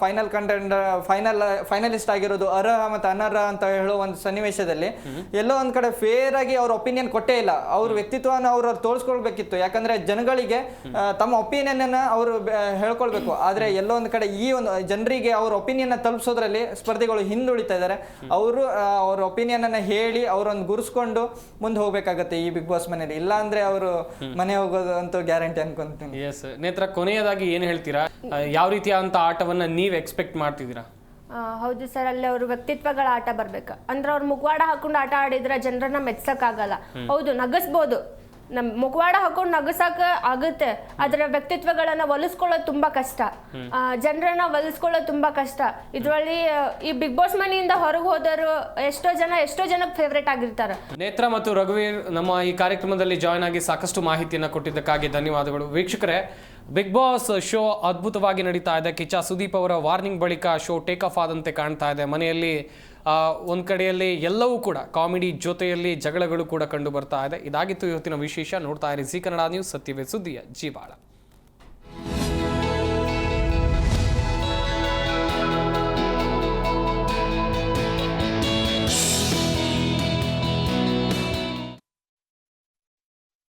ಫೈನಲ್ ಕಂಟೆಂಡ್ ಫೈನಲ್ ಫೈನಲಿಸ್ಟ್ ಆಗಿರೋದು ಅರ್ಹ ಮತ್ತು ಅನರ್ಹ ಅಂತ ಹೇಳೋ ಒಂದು ಸನ್ನಿವೇಶದಲ್ಲಿ ಎಲ್ಲೋ ಒಂದು ಕಡೆ ಫೇರ್ ಆಗಿ ಅವ್ರ ಒಪಿನಿಯನ್ ಕೊಟ್ಟೇ ಇಲ್ಲ. ಅವ್ರ ವ್ಯಕ್ತಿತ್ವನ ಅವ್ರ ತೋರಿಸ್ಕೊಳ್ಬೇಕಿತ್ತು ಯಾಕಂದ್ರೆ ಜನಗಳಿಗೆ ತಮ್ಮ ಒಪಿನಿಯನ್ ಅನ್ನ ಅವರು ಹೇಳ್ಕೊಳ್ಬೇಕು. ಆದ್ರೆ ಎಲ್ಲೋ ಒಂದ್ ಕಡೆ ಈ ಒಂದು ಜನರಿಗೆ ಅವ್ರ ಒಪಿನಿಯನ್ ತಲುಪಿಸೋದ್ರಲ್ಲಿ ಸ್ಪರ್ಧಿಗಳು ಹಿಂದುಳಿತಾ ಇದ್ದಾರೆ. ಅವರು ಅವ್ರ ಒಪಿನಿಯನ್ ಅನ್ನ ಹೇಳಿ ಅವರೊಂದು ಗುರುಸ್ಕೊಂಡು ಮುಂದೆ ಹೋಗ್ಬೇಕಾಗತ್ತೆ ಈ ಬಿಗ್ ಬಾಸ್ ಮನೇಲಿ ಇಲ್ಲ ಅಂದ್ರೆ ಅವರು ಮನೆ ಹೋಗೋದು ಅಂತೂ ಗ್ಯಾರಂಟಿ ಅನ್ಕೊಂತೀನಿ. ನೇತ್ರ, ಕೊನೆಯದಾಗಿ ಏನ್ ಹೇಳ್ತೀರಾ? ಯಾವ ರೀತಿಯಾದಂಥ ಆಟವನ್ನ ನೀವು ಎಕ್ಸ್ಪೆಕ್ಟ್ ಮಾಡ್ತಿದ್ದೀರಾ? ಆ, ಹೌದು ಸರ್ ಅಲ್ಲಿ ಅವ್ರ ವ್ಯಕ್ತಿತ್ವಗಳ ಆಟ ಬರ್ಬೇಕು. ಅಂದ್ರೆ ಅವ್ರ ಮುಖವಾಡ ಹಾಕೊಂಡು ಆಟ ಆಡಿದ್ರೆ ಜನರನ್ನ ಆಗಲ್ಲ ಹೌದು ನಗಸ್ಬೋದು. ನಮ್ ಮುಖವಾಡ ಹಾಕೊಂಡು ನಗಸಕ್ ಆಗುತ್ತೆ. ಅದರ ವ್ಯಕ್ತಿತ್ವಗಳನ್ನ ಒಲಿಸ್ಕೊಳ್ಳೋದು ತುಂಬಾ ಕಷ್ಟ. ಜನರನ್ನ ಒಲಿಸ್ಕೊಳ್ಳೋದು ತುಂಬಾ ಕಷ್ಟ. ಇದ್ರಲ್ಲಿ ಆ, ಈ ಬಿಗ್ ಬಾಸ್ ಮನೆಯಿಂದ ಹೊರಗೆ ಹೋದವರು ಎಷ್ಟೋ ಜನ ಎಷ್ಟೋ ಜನಕ್ಕೆ ಫೇವ್ರೇಟ್ ಆಗಿರ್ತಾರೆ. ನೇತ್ರ ಮತ್ತು ರಘುವೀರ್ ನಮ್ಮ ಈ ಕಾರ್ಯಕ್ರಮದಲ್ಲಿ ಜಾಯ್ನ್ ಆಗಿ ಸಾಕಷ್ಟು ಮಾಹಿತಿಯನ್ನು ಕೊಟ್ಟಿದ್ದಕ್ಕಾಗಿ ಧನ್ಯವಾದಗಳು. ವೀಕ್ಷಕರೇ ಬಿಗ್ ಬಾಸ್ ಶೋ ಅದ್ಭುತವಾಗಿ ನಡೀತಾ ಇದೆ. ಕಿಚ್ಚ ಸುದೀಪ್ ಅವರ ವಾರ್ನಿಂಗ್ ಬಳಿಕ ಶೋ ಟೇಕ್ ಆಫ್ ಆದಂತೆ ಕಾಣ್ತಾ ಇದೆ. ಮನೆಯಲ್ಲಿ ಒಂದು ಕಡೆಯಲ್ಲಿ ಎಲ್ಲವೂ ಕೂಡ ಕಾಮಿಡಿ ಜೊತೆಯಲ್ಲಿ ಜಗಳಗಳು ಕೂಡ ಕಂಡು ಬರ್ತಾ ಇದೆ. ಇದಾಗಿತ್ತು ಇವತ್ತಿನ ವಿಶೇಷ. ನೋಡ್ತಾ ಇರಿ ಜಿ ಕನ್ನಡ ನ್ಯೂಸ್. ಸತ್ಯವೇ ಸುದ್ದಿಯ ಜೀವಾಳ.